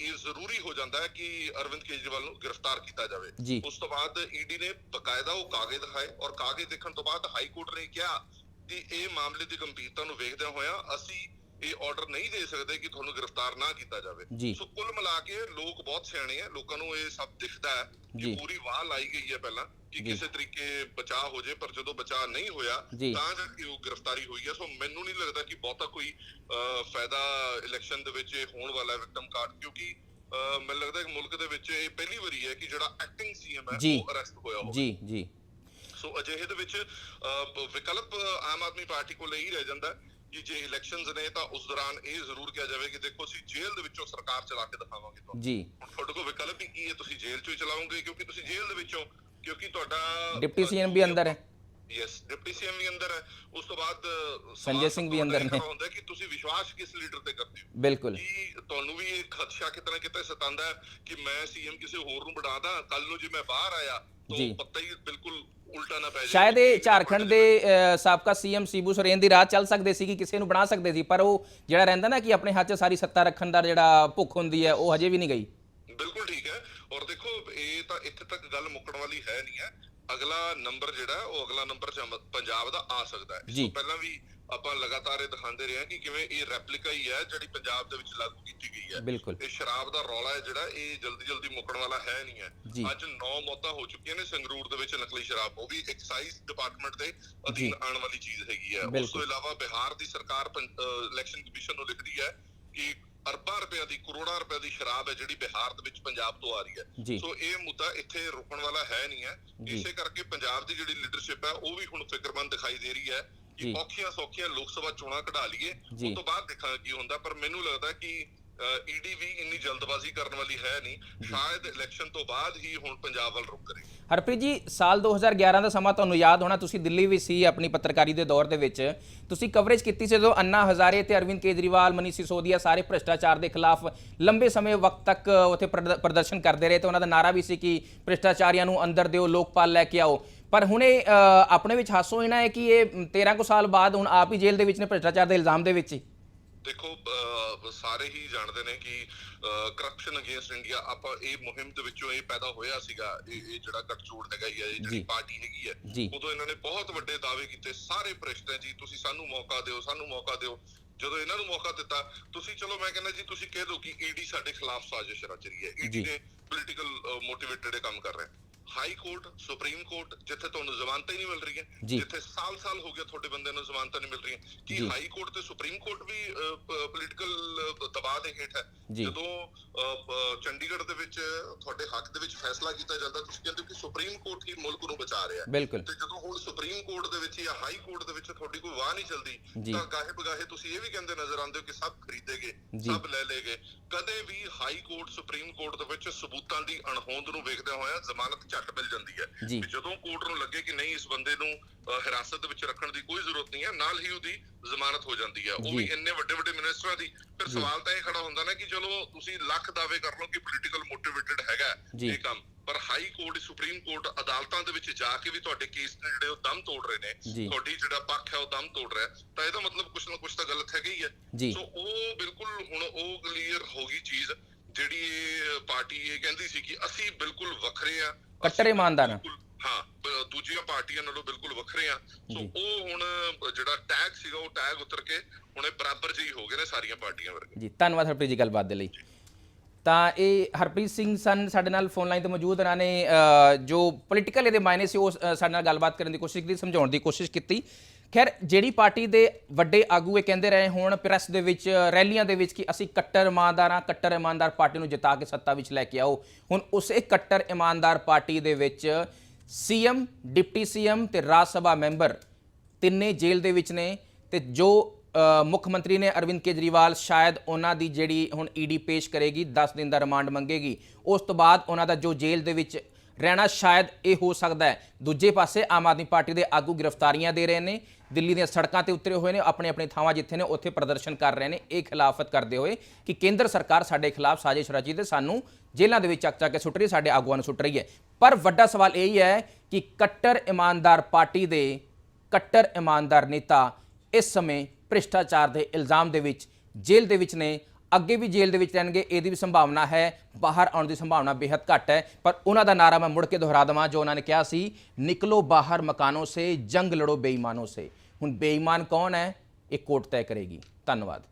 B: ਇਹ ਜ਼ਰੂਰੀ ਹੋ ਜਾਂਦਾ ਹੈ ਕਿ ਅਰਵਿੰਦ ਕੇਜਰੀਵਾਲ ਨੂੰ ਗ੍ਰਿਫਤਾਰ ਕੀਤਾ ਜਾਵੇ। ਉਸ ਤੋਂ ਬਾਅਦ ਈਡੀ ਨੇ ਬਕਾਇਦਾ ਉਹ ਕਾਗਜ਼ ਦਿਖਾਏ ਔਰ ਕਾਗਜ਼ ਦੇਖਣ ਤੋਂ ਬਾਅਦ ਹਾਈ ਕੋਰਟ ਨੇ ਕਿਹਾ ਕਿ ਇਹ ਮਾਮਲੇ ਦੀ ਗੰਭੀਰਤਾ ਨੂੰ ਵੇਖਦਿਆਂ ਹੋਇਆਂ ਅਸੀਂ ਇਹ ਆਰਡਰ ਨਹੀਂ ਦੇ ਸਕਦੇ ਕਿ ਤੁਹਾਨੂੰ ਗ੍ਰਿਫਤਾਰ ਨਾ ਕੀਤਾ ਜਾਵੇ। ਸੋ ਕੁੱਲ ਮਿਲਾ ਕੇ ਲੋਕ ਬਹੁਤ ਸਿਆਣੇ ਆ ਲੋਕਾਂ ਨੂੰ ਇਹ ਸਭ ਦਿਖਦਾ ਹੈ। ਕਿ ਪੂਰੀ ਵਾਹ ਲਾਈ ਗਈ ਹੈ ਪਹਿਲਾਂ ਕਿ। ਕਿਸੇ ਤਰੀਕੇ ਬਚਾਅ ਹੋ ਜੇ ਪਰ ਜਦੋਂ ਬਚਾਅ ਨਹੀਂ ਹੋਇਆ। ਤਾਂ ਜਾ ਕੇ ਉਹ ਗ੍ਰਿਫਤਾਰੀ ਹੋਈ ਹੈ ਸੋ ਮੈਨੂੰ ਨਹੀਂ ਲੱਗਦਾ ਕਿ ਬਹੁਤਾ ਕੋਈ ਫਾਇਦਾ ਇਲੈਕਸ਼ਨ ਦੇ ਵਿੱਚ ਇਹ ਹੋਣ ਵਾਲਾ ਹੈ ਵਿਕਟਮ ਕਾਰਡ ਕਿਉਂਕਿ ਮੈਨੂੰ ਲੱਗਦਾ ਹੈ ਕਿ ਮੁਲਕ ਦੇ ਵਿੱਚ ਇਹ ਪਹਿਲੀ ਵਾਰੀ ਹੈ ਕਿ ਜਿਹੜਾ ਐਕਟਿੰਗ ਸੀਐਮ ਹੈ। ਉਹ ਅਰੈਸਟ ਹੋਇਆ ਹੋਵੇ
A: ਜੀ ਜੀ
B: ਸੋ ਅਜਿਹੇ ਦੇ ਵਿੱਚ ਵਿਕਲਪ ਆਮ ਆਦਮੀ ਪਾਰਟੀ ਕੋਲ ਇਹੀ ਰਹਿ ਜਾਂਦਾ ਹੈ ਕਿ ਜੇ ਇਲੈਕਸ਼ਨਸ ਨੇ ਤਾਂ ਉਸ ਦੌਰਾਨ ਇਹ ਜ਼ਰੂਰ ਕਿਹਾ ਜਾਵੇ ਕਿ ਦੇਖੋ ਅਸੀਂ ਜੇਲ੍ਹ ਦੇ ਵਿੱਚੋਂ ਸਰਕਾਰ ਚਲਾ ਕੇ ਦਿਖਾਵਾਂਗੇ ਤੁਹਾਨੂੰ
A: ਜੀ
B: ਹੁਣ ਤੁਹਾਡੇ ਕੋਲ ਵਿਕਲਪ ਹੀ ਕੀ ਹੈ ਤੁਸੀਂ ਜੇਲ੍ਹ ਚੋਂ ਹੀ ਚਲਾਓਗੇ ਕਿਉਂਕਿ ਤੁਸੀਂ ਜੇਲ੍ਹ ਦੇ ਵਿੱਚੋਂ ਕਿਉਂਕਿ ਤੁਹਾਡਾ
A: ਡਿਪਟੀ ਸੀਐਮ ਵੀ ਅੰਦਰ ਹੈ।
B: ਯੈਸ ਡਿਪਟੀ ਸੀਐਮ ਵੀ ਅੰਦਰ ਹੈ। ਉਸ ਤੋਂ ਬਾਅਦ
A: ਸੰਜੇ ਸਿੰਘ ਵੀ ਅੰਦਰ ਨੇ।
B: ਹੁੰਦਾ ਕਿ ਤੁਸੀਂ ਵਿਸ਼ਵਾਸ ਕਿਸ ਲੀਡਰ ਤੇ ਕਰਦੇ ਹੋ?
A: ਬਿਲਕੁਲ।
B: ਕੀ ਤੁਹਾਨੂੰ ਵੀ ਇਹ ਖਦਸ਼ਾ ਕਿਤੇ ਨਾ ਕਿਤੇ ਸਤਾਉਂਦਾ ਹੈ ਕਿ ਮੈਂ ਸੀਐਮ ਕਿਸੇ ਹੋਰ ਨੂੰ ਬਣਾਦਾ ਕੱਲ ਨੂੰ ਜੇ ਮੈਂ ਬਾਹਰ ਆਇਆ। ਤਾਂ ਪੱਤਾ ਹੀ ਬਿਲਕੁਲ ਉਲਟਾ ਨਾ ਪੈ ਜਾਏ।
A: ਸ਼ਾਇਦ ਇਹ ਝਾਰਖੰਡ ਦੇ ਸਾਬਕਾ ਸੀਐਮ ਸੀਬੂ ਸੋਰੇਨ ਦੀ ਰਾਹ ਚੱਲ ਸਕਦੇ ਸੀ ਕਿ ਕਿਸੇ ਨੂੰ ਬਣਾ ਸਕਦੇ ਸੀ ਪਰ ਉਹ ਜਿਹੜਾ ਰਹਿੰਦਾ ਨਾ ਕਿ ਆਪਣੇ ਹੱਥ 'ਚ ਸਾਰੀ ਸੱਤਾ ਰੱਖਣ ਦਾ ਜਿਹੜਾ ਭੁੱਖ ਹੁੰਦੀ ਹੈ ਉਹ ਹਜੇ ਵੀ ਨਹੀਂ ਗਈ।
B: ਬਿਲਕੁਲ ਠੀਕ ਹੈ। ਔਰ ਦੇਖੋ ਇਹ ਤਾਂ ਇੱਥੇ ਤੱਕ ਗੱਲ ਮੁੱਕਣ ਵਾਲੀ ਹੈ ਨਹੀਂ ਹੈ। ਅਗਲਾ ਨੰਬਰ ਜਿਹੜਾ ਉਹ ਅਗਲਾ ਨੰਬਰ ਪੰਜਾਬ ਦਾ ਆ ਸਕਦਾ ਹੈ। ਇਸ। ਤੋਂ ਪਹਿਲਾਂ ਵੀ ਆਪਾਂ ਲਗਾਤਾਰ ਇਹ ਦਿਖਾਉਂਦੇ ਰਹੇ ਹਾਂ ਕਿ ਕਿਵੇਂ ਇਹ ਰੈਪਲੀਕਾ ਹੀ ਹੈ ਜਿਹੜੀ ਪੰਜਾਬ ਦੇ ਵਿੱਚ ਲਾਗੂ ਕੀਤੀ ਗਈ ਹੈ। ਇਹ ਸ਼ਰਾਬ ਦਾ ਰੌਲਾ ਹੈ ਜਿਹੜਾ ਇਹ ਜਲਦੀ ਜਲਦੀ ਮੁੱਕਣ ਵਾਲਾ ਹੈ ਨਹੀਂ। ਹੈ। ਅੱਜ 9 ਮੌਤਾਂ ਹੋ ਚੁੱਕੀਆਂ ਨੇ ਸੰਗਰੂਰ ਦੇ ਵਿੱਚ ਨਕਲੀ ਸ਼ਰਾਬ। ਉਹ ਵੀ ਐਕਸਾਈਜ਼ ਡਿਪਾਰਟਮੈਂਟ ਦੇ ਅਧੀਨ ਆਉਣ ਵਾਲੀ ਚੀਜ਼ ਹੈਗੀ ਹੈ। ਉਸ। ਤੋਂ ਇਲਾਵਾ ਬਿਹਾਰ ਦੀ ਸਰਕਾਰ ਇਲੈਕਸ਼ਨ ਕਮਿਸ਼ਨ ਨੂੰ ਲਿਖਦੀ ਹੈ ਕਿ ਅਰਬਾਂ ਰੁਪਏ ਦੀ ਕਰੋੜਾਂ ਰੁਪਏ ਦੀ ਸ਼ਰਾਬ ਹੈ ਜਿਹੜੀ ਬਿਹਾਰ ਦੇ ਵਿੱਚ ਪੰਜਾਬ ਤੋਂ ਆ ਰਹੀ। ਹੈ ਸੋ ਇਹ ਮੁੱਦਾ ਇੱਥੇ ਰੁਕਣ ਵਾਲਾ ਹੈ ਨਹੀਂ ਹੈ। ਇਸੇ ਕਰਕੇ ਪੰਜਾਬ ਦੀ ਜਿਹੜੀ ਲੀਡਰਸ਼ਿਪ ਹੈ ਉਹ ਵੀ ਹੁਣ ਫਿਕਰਮੰਦ ਦਿਖਾਈ ਦੇ ਰਹੀ ਹੈ। ਕਿ ਔਖੀਆਂ ਸੌਖੀਆਂ ਲੋਕ ਸਭਾ ਚੋਣਾਂ ਕਢਾ ਲਈਏ। ਉਸ ਤੋਂ ਬਾਅਦ ਦੇਖਾਂਗੇ ਕੀ ਹੁੰਦਾ ਪਰ ਮੈਨੂੰ ਲੱਗਦਾ ਕਿ ਈਡੀ ਵੀ ਇੰਨੀ ਜਲਦਬਾਜ਼ੀ ਕਰਨ ਵਾਲੀ ਹੈ ਨਹੀਂ। ਸ਼ਾਇਦ ਇਲੈਕਸ਼ਨ ਤੋਂ ਬਾਅਦ ਹੀ ਹੁਣ ਪੰਜਾਬ ਵੱਲ ਰੁਕ ਕਰੇ
A: ਹਰਪ੍ਰੀਤ ਜੀ ਸਾਲ 2011 ਦਾ ਸਮਾਂ ਤੁਹਾਨੂੰ ਯਾਦ ਹੋਣਾ ਤੁਸੀਂ ਦਿੱਲੀ ਵੀ ਸੀ ਆਪਣੀ ਪੱਤਰਕਾਰੀ ਦੇ ਦੌਰ ਦੇ ਵਿੱਚ। ਤੁਸੀਂ ਕਵਰੇਜ ਕੀਤੀ ਸੀ ਜਦੋਂ ਅੰਨਾ ਹਜ਼ਾਰੇ ਤੇ ਅਰਵਿੰਦ ਕੇਜਰੀਵਾਲ ਮਨੀਸ਼ ਸਿਸੋਦੀਆ ਸਾਰੇ ਭ੍ਰਿਸ਼ਟਾਚਾਰ ਦੇ ਖਿਲਾਫ ਲੰਬੇ ਸਮੇਂ ਵਕਤ ਤੱਕ ਉੱਥੇ ਪ੍ਰਦਰਸ਼ਨ ਕਰਦੇ ਰਹੇ ਤੇ ਉਹਨਾਂ ਦਾ ਨਾਰਾ ਵੀ ਸੀ ਕਿ ਭ੍ਰਿਸ਼ਟਾਚਾਰੀਆਂ ਨੂੰ ਅੰਦਰ ਦਿਓ ਲੋਕਪਾਲ ਲੈ ਕੇ ਆਓ। ਪਰ ਹੁਣੇ ਅ, ਆਪਣੇ ਵਿੱਚ ਹਾਸੋ ਇਹਨਾਂ ਹੈ ਕਿ ਇਹ 13 ਕੁ ਸਾਲ ਬਾਅਦ ਹੁਣ ਆਪ ਹੀ ਜੇਲ੍ਹ ਦੇ ਵਿੱਚ ਨੇ ਭ੍ਰਿਸ਼ਟਾਚਾਰ ਦੇ ਇਲਜ਼ਾਮ ਦੇ ਵਿੱਚ ਹੀ।
B: ਦੇਖੋ ਸਾਰੇ ਹੀ ਜਾਣਦੇ ਨੇ ਕਿ ਕਰਪਸ਼ਨ ਅਗੇਂਸਟ ਇੰਡੀਆ ਆਪਾਂ ਇਹ ਮੁਹਿੰਮ ਦੇ ਵਿੱਚੋਂ ਇਹ ਪੈਦਾ ਹੋਇਆ ਸੀਗਾ ਇਹ ਜਿਹੜਾ ਗੱਠਜੋੜ ਹੈਗਾ ਹੀ ਹੈ ਇਹ ਜਿਹੜੀ। ਪਾਰਟੀ ਹੈਗੀ ਹੈ। ਉਦੋਂ ਇਹਨਾਂ ਨੇ ਬਹੁਤ ਵੱਡੇ ਦਾਅਵੇ ਕੀਤੇ ਸਾਰੇ ਭ੍ਰਿਸ਼ਟ ਹੈ ਜੀ ਤੁਸੀਂ ਸਾਨੂੰ ਮੌਕਾ ਦਿਓ ਸਾਨੂੰ ਮੌਕਾ ਦਿਓ ਜਦੋਂ ਇਹਨਾਂ ਨੂੰ ਮੌਕਾ ਦਿੱਤਾ ਤੁਸੀਂ ਚਲੋ ਮੈਂ ਕਹਿੰਦਾ ਜੀ ਤੁਸੀਂ ਕਹਿ ਦਿਓ ਕਿ ਈਡੀ ਸਾਡੇ ਖਿਲਾਫ ਸਾਜ਼ਿਸ਼ ਰਚ ਰਹੀ ਹੈ। ਈਡੀ ਨੇ ਪੋਲੀਟੀਕਲ ਮੋਟੀਵੇਟਡ ਕੰਮ ਕਰ ਰਿਹਾ ਹੈ ਹਾਈ ਕੋਰਟ ਸੁਪਰੀਮ ਕੋਰਟ ਜਿੱਥੇ ਤੁਹਾਨੂੰ ਜ਼ਮਾਨਤਾਂ ਹੀ ਨਹੀਂ ਮਿਲ ਰਹੀਆਂ
A: ਜੀ।
B: ਜਿੱਥੇ ਸਾਲ-ਸਾਲ ਹੋ ਗਿਆ ਤੁਹਾਡੇ ਬੰਦੇ ਨੂੰ ਜ਼ਮਾਨਤਾਂ ਨਹੀਂ ਮਿਲ ਰਹੀਆਂ ਕੀ
A: ਜੀ।
B: ਹਾਈ ਕੋਰਟ ਤੇ ਸੁਪਰੀਮ ਕੋਰਟ ਵੀ ਪੋਲੀਟੀਕਲ ਦਬਾਅ ਦੇ ਹੇਠ ਹੈ। ਜਦੋਂ ਚੰਡੀਗੜ੍ਹ ਦੇ ਵਿੱਚ ਤੁਹਾਡੇ ਹੱਕ ਦੇ ਵਿੱਚ ਫੈਸਲਾ ਕੀਤਾ ਜਾਂਦਾ ਤੁਸੀਂ ਕਹਿੰਦੇ ਹੋ ਕਿ ਸੁਪਰੀਮ ਕੋਰਟ ਹੀ ਮੁਲਕ ਨੂੰ ਬਚਾ ਰਿਹਾ ਹੈ ਤੇ ਜਦੋਂ ਹੁਣ ਸੁਪਰੀਮ ਕੋਰਟ ਦੇ ਵਿੱਚ ਜਾਂ ਹਾਈ ਕੋਰਟ ਦੇ ਵਿੱਚ ਤੁਹਾਡੀ ਕੋਈ ਵਾਹ ਨਹੀਂ ਚੱਲਦੀ। ਤਾਂ ਗਾਹੇ ਬਗਾਹੇ ਤੁਸੀਂ ਇਹ ਵੀ ਕਹਿੰਦੇ ਨਜ਼ਰ ਆਉਂਦੇ ਹੋ ਕਿ ਸਭ ਖਰੀਦੇਗੇ। ਸਭ ਲੈ ਲੇਗੇ ਕਦੇ ਵੀ ਹਾਈ ਕੋਰਟ ਸੁਪਰੀਮ ਕੋਰਟ ਦੇ ਵਿੱਚ ਸਬੂਤਾਂ ਦੀ ਅਣਹੋਂਦ ਨੂੰ ਵੇਖਦੇ ਹੋਇਆ ਜ਼ਮਾਨਤ ਝੱਟ ਮਿਲ ਜਾਂਦੀ ਹੈ ਜਦੋਂ ਕੋਰਟ ਨੂੰ ਲੱਗੇ ਕਿ ਨਹੀਂ ਇਸ ਬੰਦੇ ਨੂੰ ਹਿਰਾਸਤ ਦੇ ਵਿੱਚ ਰੱਖਣ ਦੀ ਕੋਈ ਜ਼ਰੂਰਤ ਨਹੀਂ ਹੈ ਨਾਲ ਹੀ ਉਹਦੀ ਜ਼ਮਾਨਤ ਹੋ ਜਾਂਦੀ ਹੈ ਉਹ। ਵੀ ਇੰਨੇ ਵੱਡੇ ਵੱਡੇ ਮਿਨਿਸਟਰਾਂ ਦੀ ਫਿਰ ਸਵਾਲ ਤਾਂ ਇਹ ਖੜਾ ਹੁੰਦਾ ਨਾ ਕਿ ਚਲੋ ਤੁਸੀਂ ਲੱਖ ਦਾਅਵੇ ਕਰ ਲਓ ਕਿ ਪੋਲੀਟੀਕਲ ਮੋਟੀਵੇਟਡ ਹੈਗਾ। ਇਹ ਕੰਮ ਪਰ ਹਾਈ ਕੋਰਟ ਸੁਪਰੀਮ ਕੋਰਟ ਅਦਾਲਤਾਂ ਦੇ ਵਿੱਚ ਜਾ ਕੇ ਵੀ ਤੁਹਾਡੇ ਕੇਸ ਨੇ ਜਿਹੜੇ ਉਹ ਦਮ ਤੋੜ ਰਹੇ ਨੇ। ਤੁਹਾਡੀ ਜਿਹੜਾ ਪੱਖ ਹੈ ਉਹ ਦਮ ਤੋੜ ਰਿਹਾ ਤਾਂ ਇਹਦਾ ਮਤਲਬ ਕੁਛ ਨਾ ਕੁਛ ਤਾਂ ਗਲਤ ਹੈਗਾ ਹੀ ਹੈ। ਸੋ ਉਹ ਬਿਲਕੁਲ ਹੁਣ ਉਹ ਕਲੀਅਰ ਹੋ ਗਈ ਚੀਜ਼ ਜਿਹੜੀ ਇਹ ਪਾਰਟੀ ਇਹ ਕਹਿੰਦੀ ਸੀ ਕਿ ਅਸੀਂ ਬਿਲਕੁਲ ਵੱਖਰੇ ਆ
A: ਕੱਟੜ ਇਮਾਨਦਾਰ ਹਾਂ।
B: ਬਿਲਕੁਲ- ਹਾਂ ਦੂਜੀਆਂ ਪਾਰਟੀਆਂ ਨਾਲੋਂ ਬਿਲਕੁਲ ਵੱਖਰੇ ਆ। ਸੋ। ਉਹ ਹੁਣ ਜਿਹੜਾ ਟੈਗ ਸੀਗਾ ਉਹ ਟੈਗ ਉਤਰ ਕੇ ਹੁਣ ਬਰਾਬਰ ਜਿਹੀ ਹੋ ਗਏ ਨੇ ਸਾਰੀਆਂ ਪਾਰਟੀਆਂ ਵਰਗੇ।
A: ਜੀ ਧੰਨਵਾਦ ਹਰਪ੍ਰੀਤ ਜੀ ਗੱਲਬਾਤ ਦੇ ਲਈ। ਤਾਂ ਇਹ ਹਰਪ੍ਰੀਤ ਸਿੰਘ ਸਨ ਸਾਡੇ ਨਾਲ ਫੋਨ ਲਾਈਨ ਤੇ ਮੌਜੂਦ ਇਹਨਾਂ ਨੇ ਜੋ ਪੋਲੀਟੀਕਲ ਇਹਦੇ ਮਾਇਨੇ ਸੀ ਉਹ ਸਾਡੇ ਨਾਲ ਗੱਲਬਾਤ ਕਰਨ ਦੀ ਕੋਸ਼ਿਸ਼ ਕੀਤੀ ਸਮਝਾਉਣ ਦੀ ਕੋਸ਼ਿਸ਼ ਕੀਤੀ। ਖੈਰ, ਜਿਹੜੀ ਪਾਰਟੀ ਦੇ ਵੱਡੇ ਆਗੂ ਇਹ ਕਹਿੰਦੇ ਰਹੇ ਹੋਣ ਪ੍ਰੈਸ ਦੇ ਵਿੱਚ, ਰੈਲੀਆਂ ਦੇ ਵਿੱਚ ਕਿ ਅਸੀਂ ਕੱਟਰ ਇਮਾਨਦਾਰਾਂ ਕੱਟਰ ਇਮਾਨਦਾਰ ਪਾਰਟੀ ਨੂੰ ਜਿਤਾ ਕੇ ਸੱਤਾ ਵਿੱਚ ਲੈ ਕੇ ਆਓ। ਹੁਣ ਉਸੇ ਕੱਟਰ ਇਮਾਨਦਾਰ ਪਾਰਟੀ ਦੇ ਵਿੱਚ ਸੀਐਮ, ਡਿਪਟੀ ਸੀਐਮ ਤੇ ਰਾਜ ਸਭਾ ਮੈਂਬਰ ਤਿੰਨੇ ਜੇਲ੍ਹ ਦੇ ਵਿੱਚ ਨੇ ਤੇ ਜੋ ਮੁੱਖ ਮੰਤਰੀ ਨੇ ਅਰਵਿੰਦ ਕੇਜਰੀਵਾਲ, ਸ਼ਾਇਦ ਉਹਨਾਂ ਦੀ ਜਿਹੜੀ ਹੁਣ ਈਡੀ ਪੇਸ਼ ਕਰੇਗੀ 10 ਦਿਨ ਦਾ ਰਿਮਾਂਡ ਮੰਗੇਗੀ, ਉਸ ਤੋਂ ਬਾਅਦ ਉਹਨਾਂ ਦਾ ਜੋ ਜੇਲ੍ਹ ਦੇ ਵਿੱਚ ਰਹਿਣਾ ਸ਼ਾਇਦ ਇਹ ਹੋ ਸਕਦਾ ਹੈ। ਦੂਜੇ ਪਾਸੇ ਆਮ ਆਦਮੀ ਪਾਰਟੀ ਦੇ ਆਗੂ ਗ੍ਰਿਫਤਾਰੀਆਂ ਦੇ ਰਹੇ ਨੇ ਦਿੱਲੀ ਦੀਆਂ ਸੜਕਾਂ ਤੇ ਉਤਰੇ ਹੋਏ ਨੇ ਆਪਣੇ ਆਪਣੇ ਥਾਵਾਂ ਜਿੱਥੇ ਨੇ ਉੱਥੇ ਪ੍ਰਦਰਸ਼ਨ ਕਰ ਰਹੇ ਨੇ। ਇਹ ਖਿਲਾਫਤ ਕਰਦੇ ਹੋਏ ਕਿ ਕੇਂਦਰ ਸਰਕਾਰ ਸਾਡੇ ਖਿਲਾਫ ਸਾਜ਼ਿਸ਼ ਰਚੀ ਤੇ ਸਾਨੂੰ ਜੇਲ੍ਹਾਂ ਦੇ ਵਿੱਚ ਚੱਕ ਚੱਕ ਕੇ ਸੁੱਟ ਰਹੀ ਹੈ, ਸਾਡੇ ਆਗੂਆਂ ਨੂੰ ਸੁੱਟ ਰਹੀ ਹੈ। ਪਰ ਵੱਡਾ ਸਵਾਲ ਇਹ ਹੀ ਹੈ ਕਿ ਕੱਟਰ ਇਮਾਨਦਾਰ ਪਾਰਟੀ ਦੇ ਕੱਟਰ ਇਮਾਨਦਾਰ ਨੇਤਾ ਇਸ ਸਮੇਂ ਭ੍ਰਿਸ਼ਟਾਚਾਰ ਦੇ ਇਲਜ਼ਾਮ ਦੇ ਵਿੱਚ ਜੇਲ੍ਹ ਦੇ ਵਿੱਚ ਨੇ। ਅੱਗੇ ਵੀ ਜੇਲ੍ਹ ਦੇ ਵਿੱਚ ਰਹਿਣਗੇ, ਇਹਦੀ ਵੀ ਸੰਭਾਵਨਾ ਹੈ, ਬਾਹਰ ਆਉਣ ਦੀ ਸੰਭਾਵਨਾ ਬੇहद ਘੱਟ ਹੈ। ਪਰ ਉਹਨਾਂ ਦਾ ਨਾਰਾ ਮੈਂ ਮੁੜ ਕੇ ਦੁਹਰਾ ਦੇਵਾਂ, ਜੋ ਉਹਨਾਂ ਨੇ ਕਿਹਾ ਸੀ, ਨਿਕਲੋ ਬਾਹਰ ਮਕਾਨੋਂ ਸੇ, ਜੰਗ ਲੜੋ ਬੇਈਮਾਨੋਂ ਸੇ। ਹੁਣ ਬੇਈਮਾਨ ਕੌਣ ਹੈ? ਇਹ ਕੋਰਟ ਤੈਅ ਕਰੇਗੀ। ਧੰਨਵਾਦ।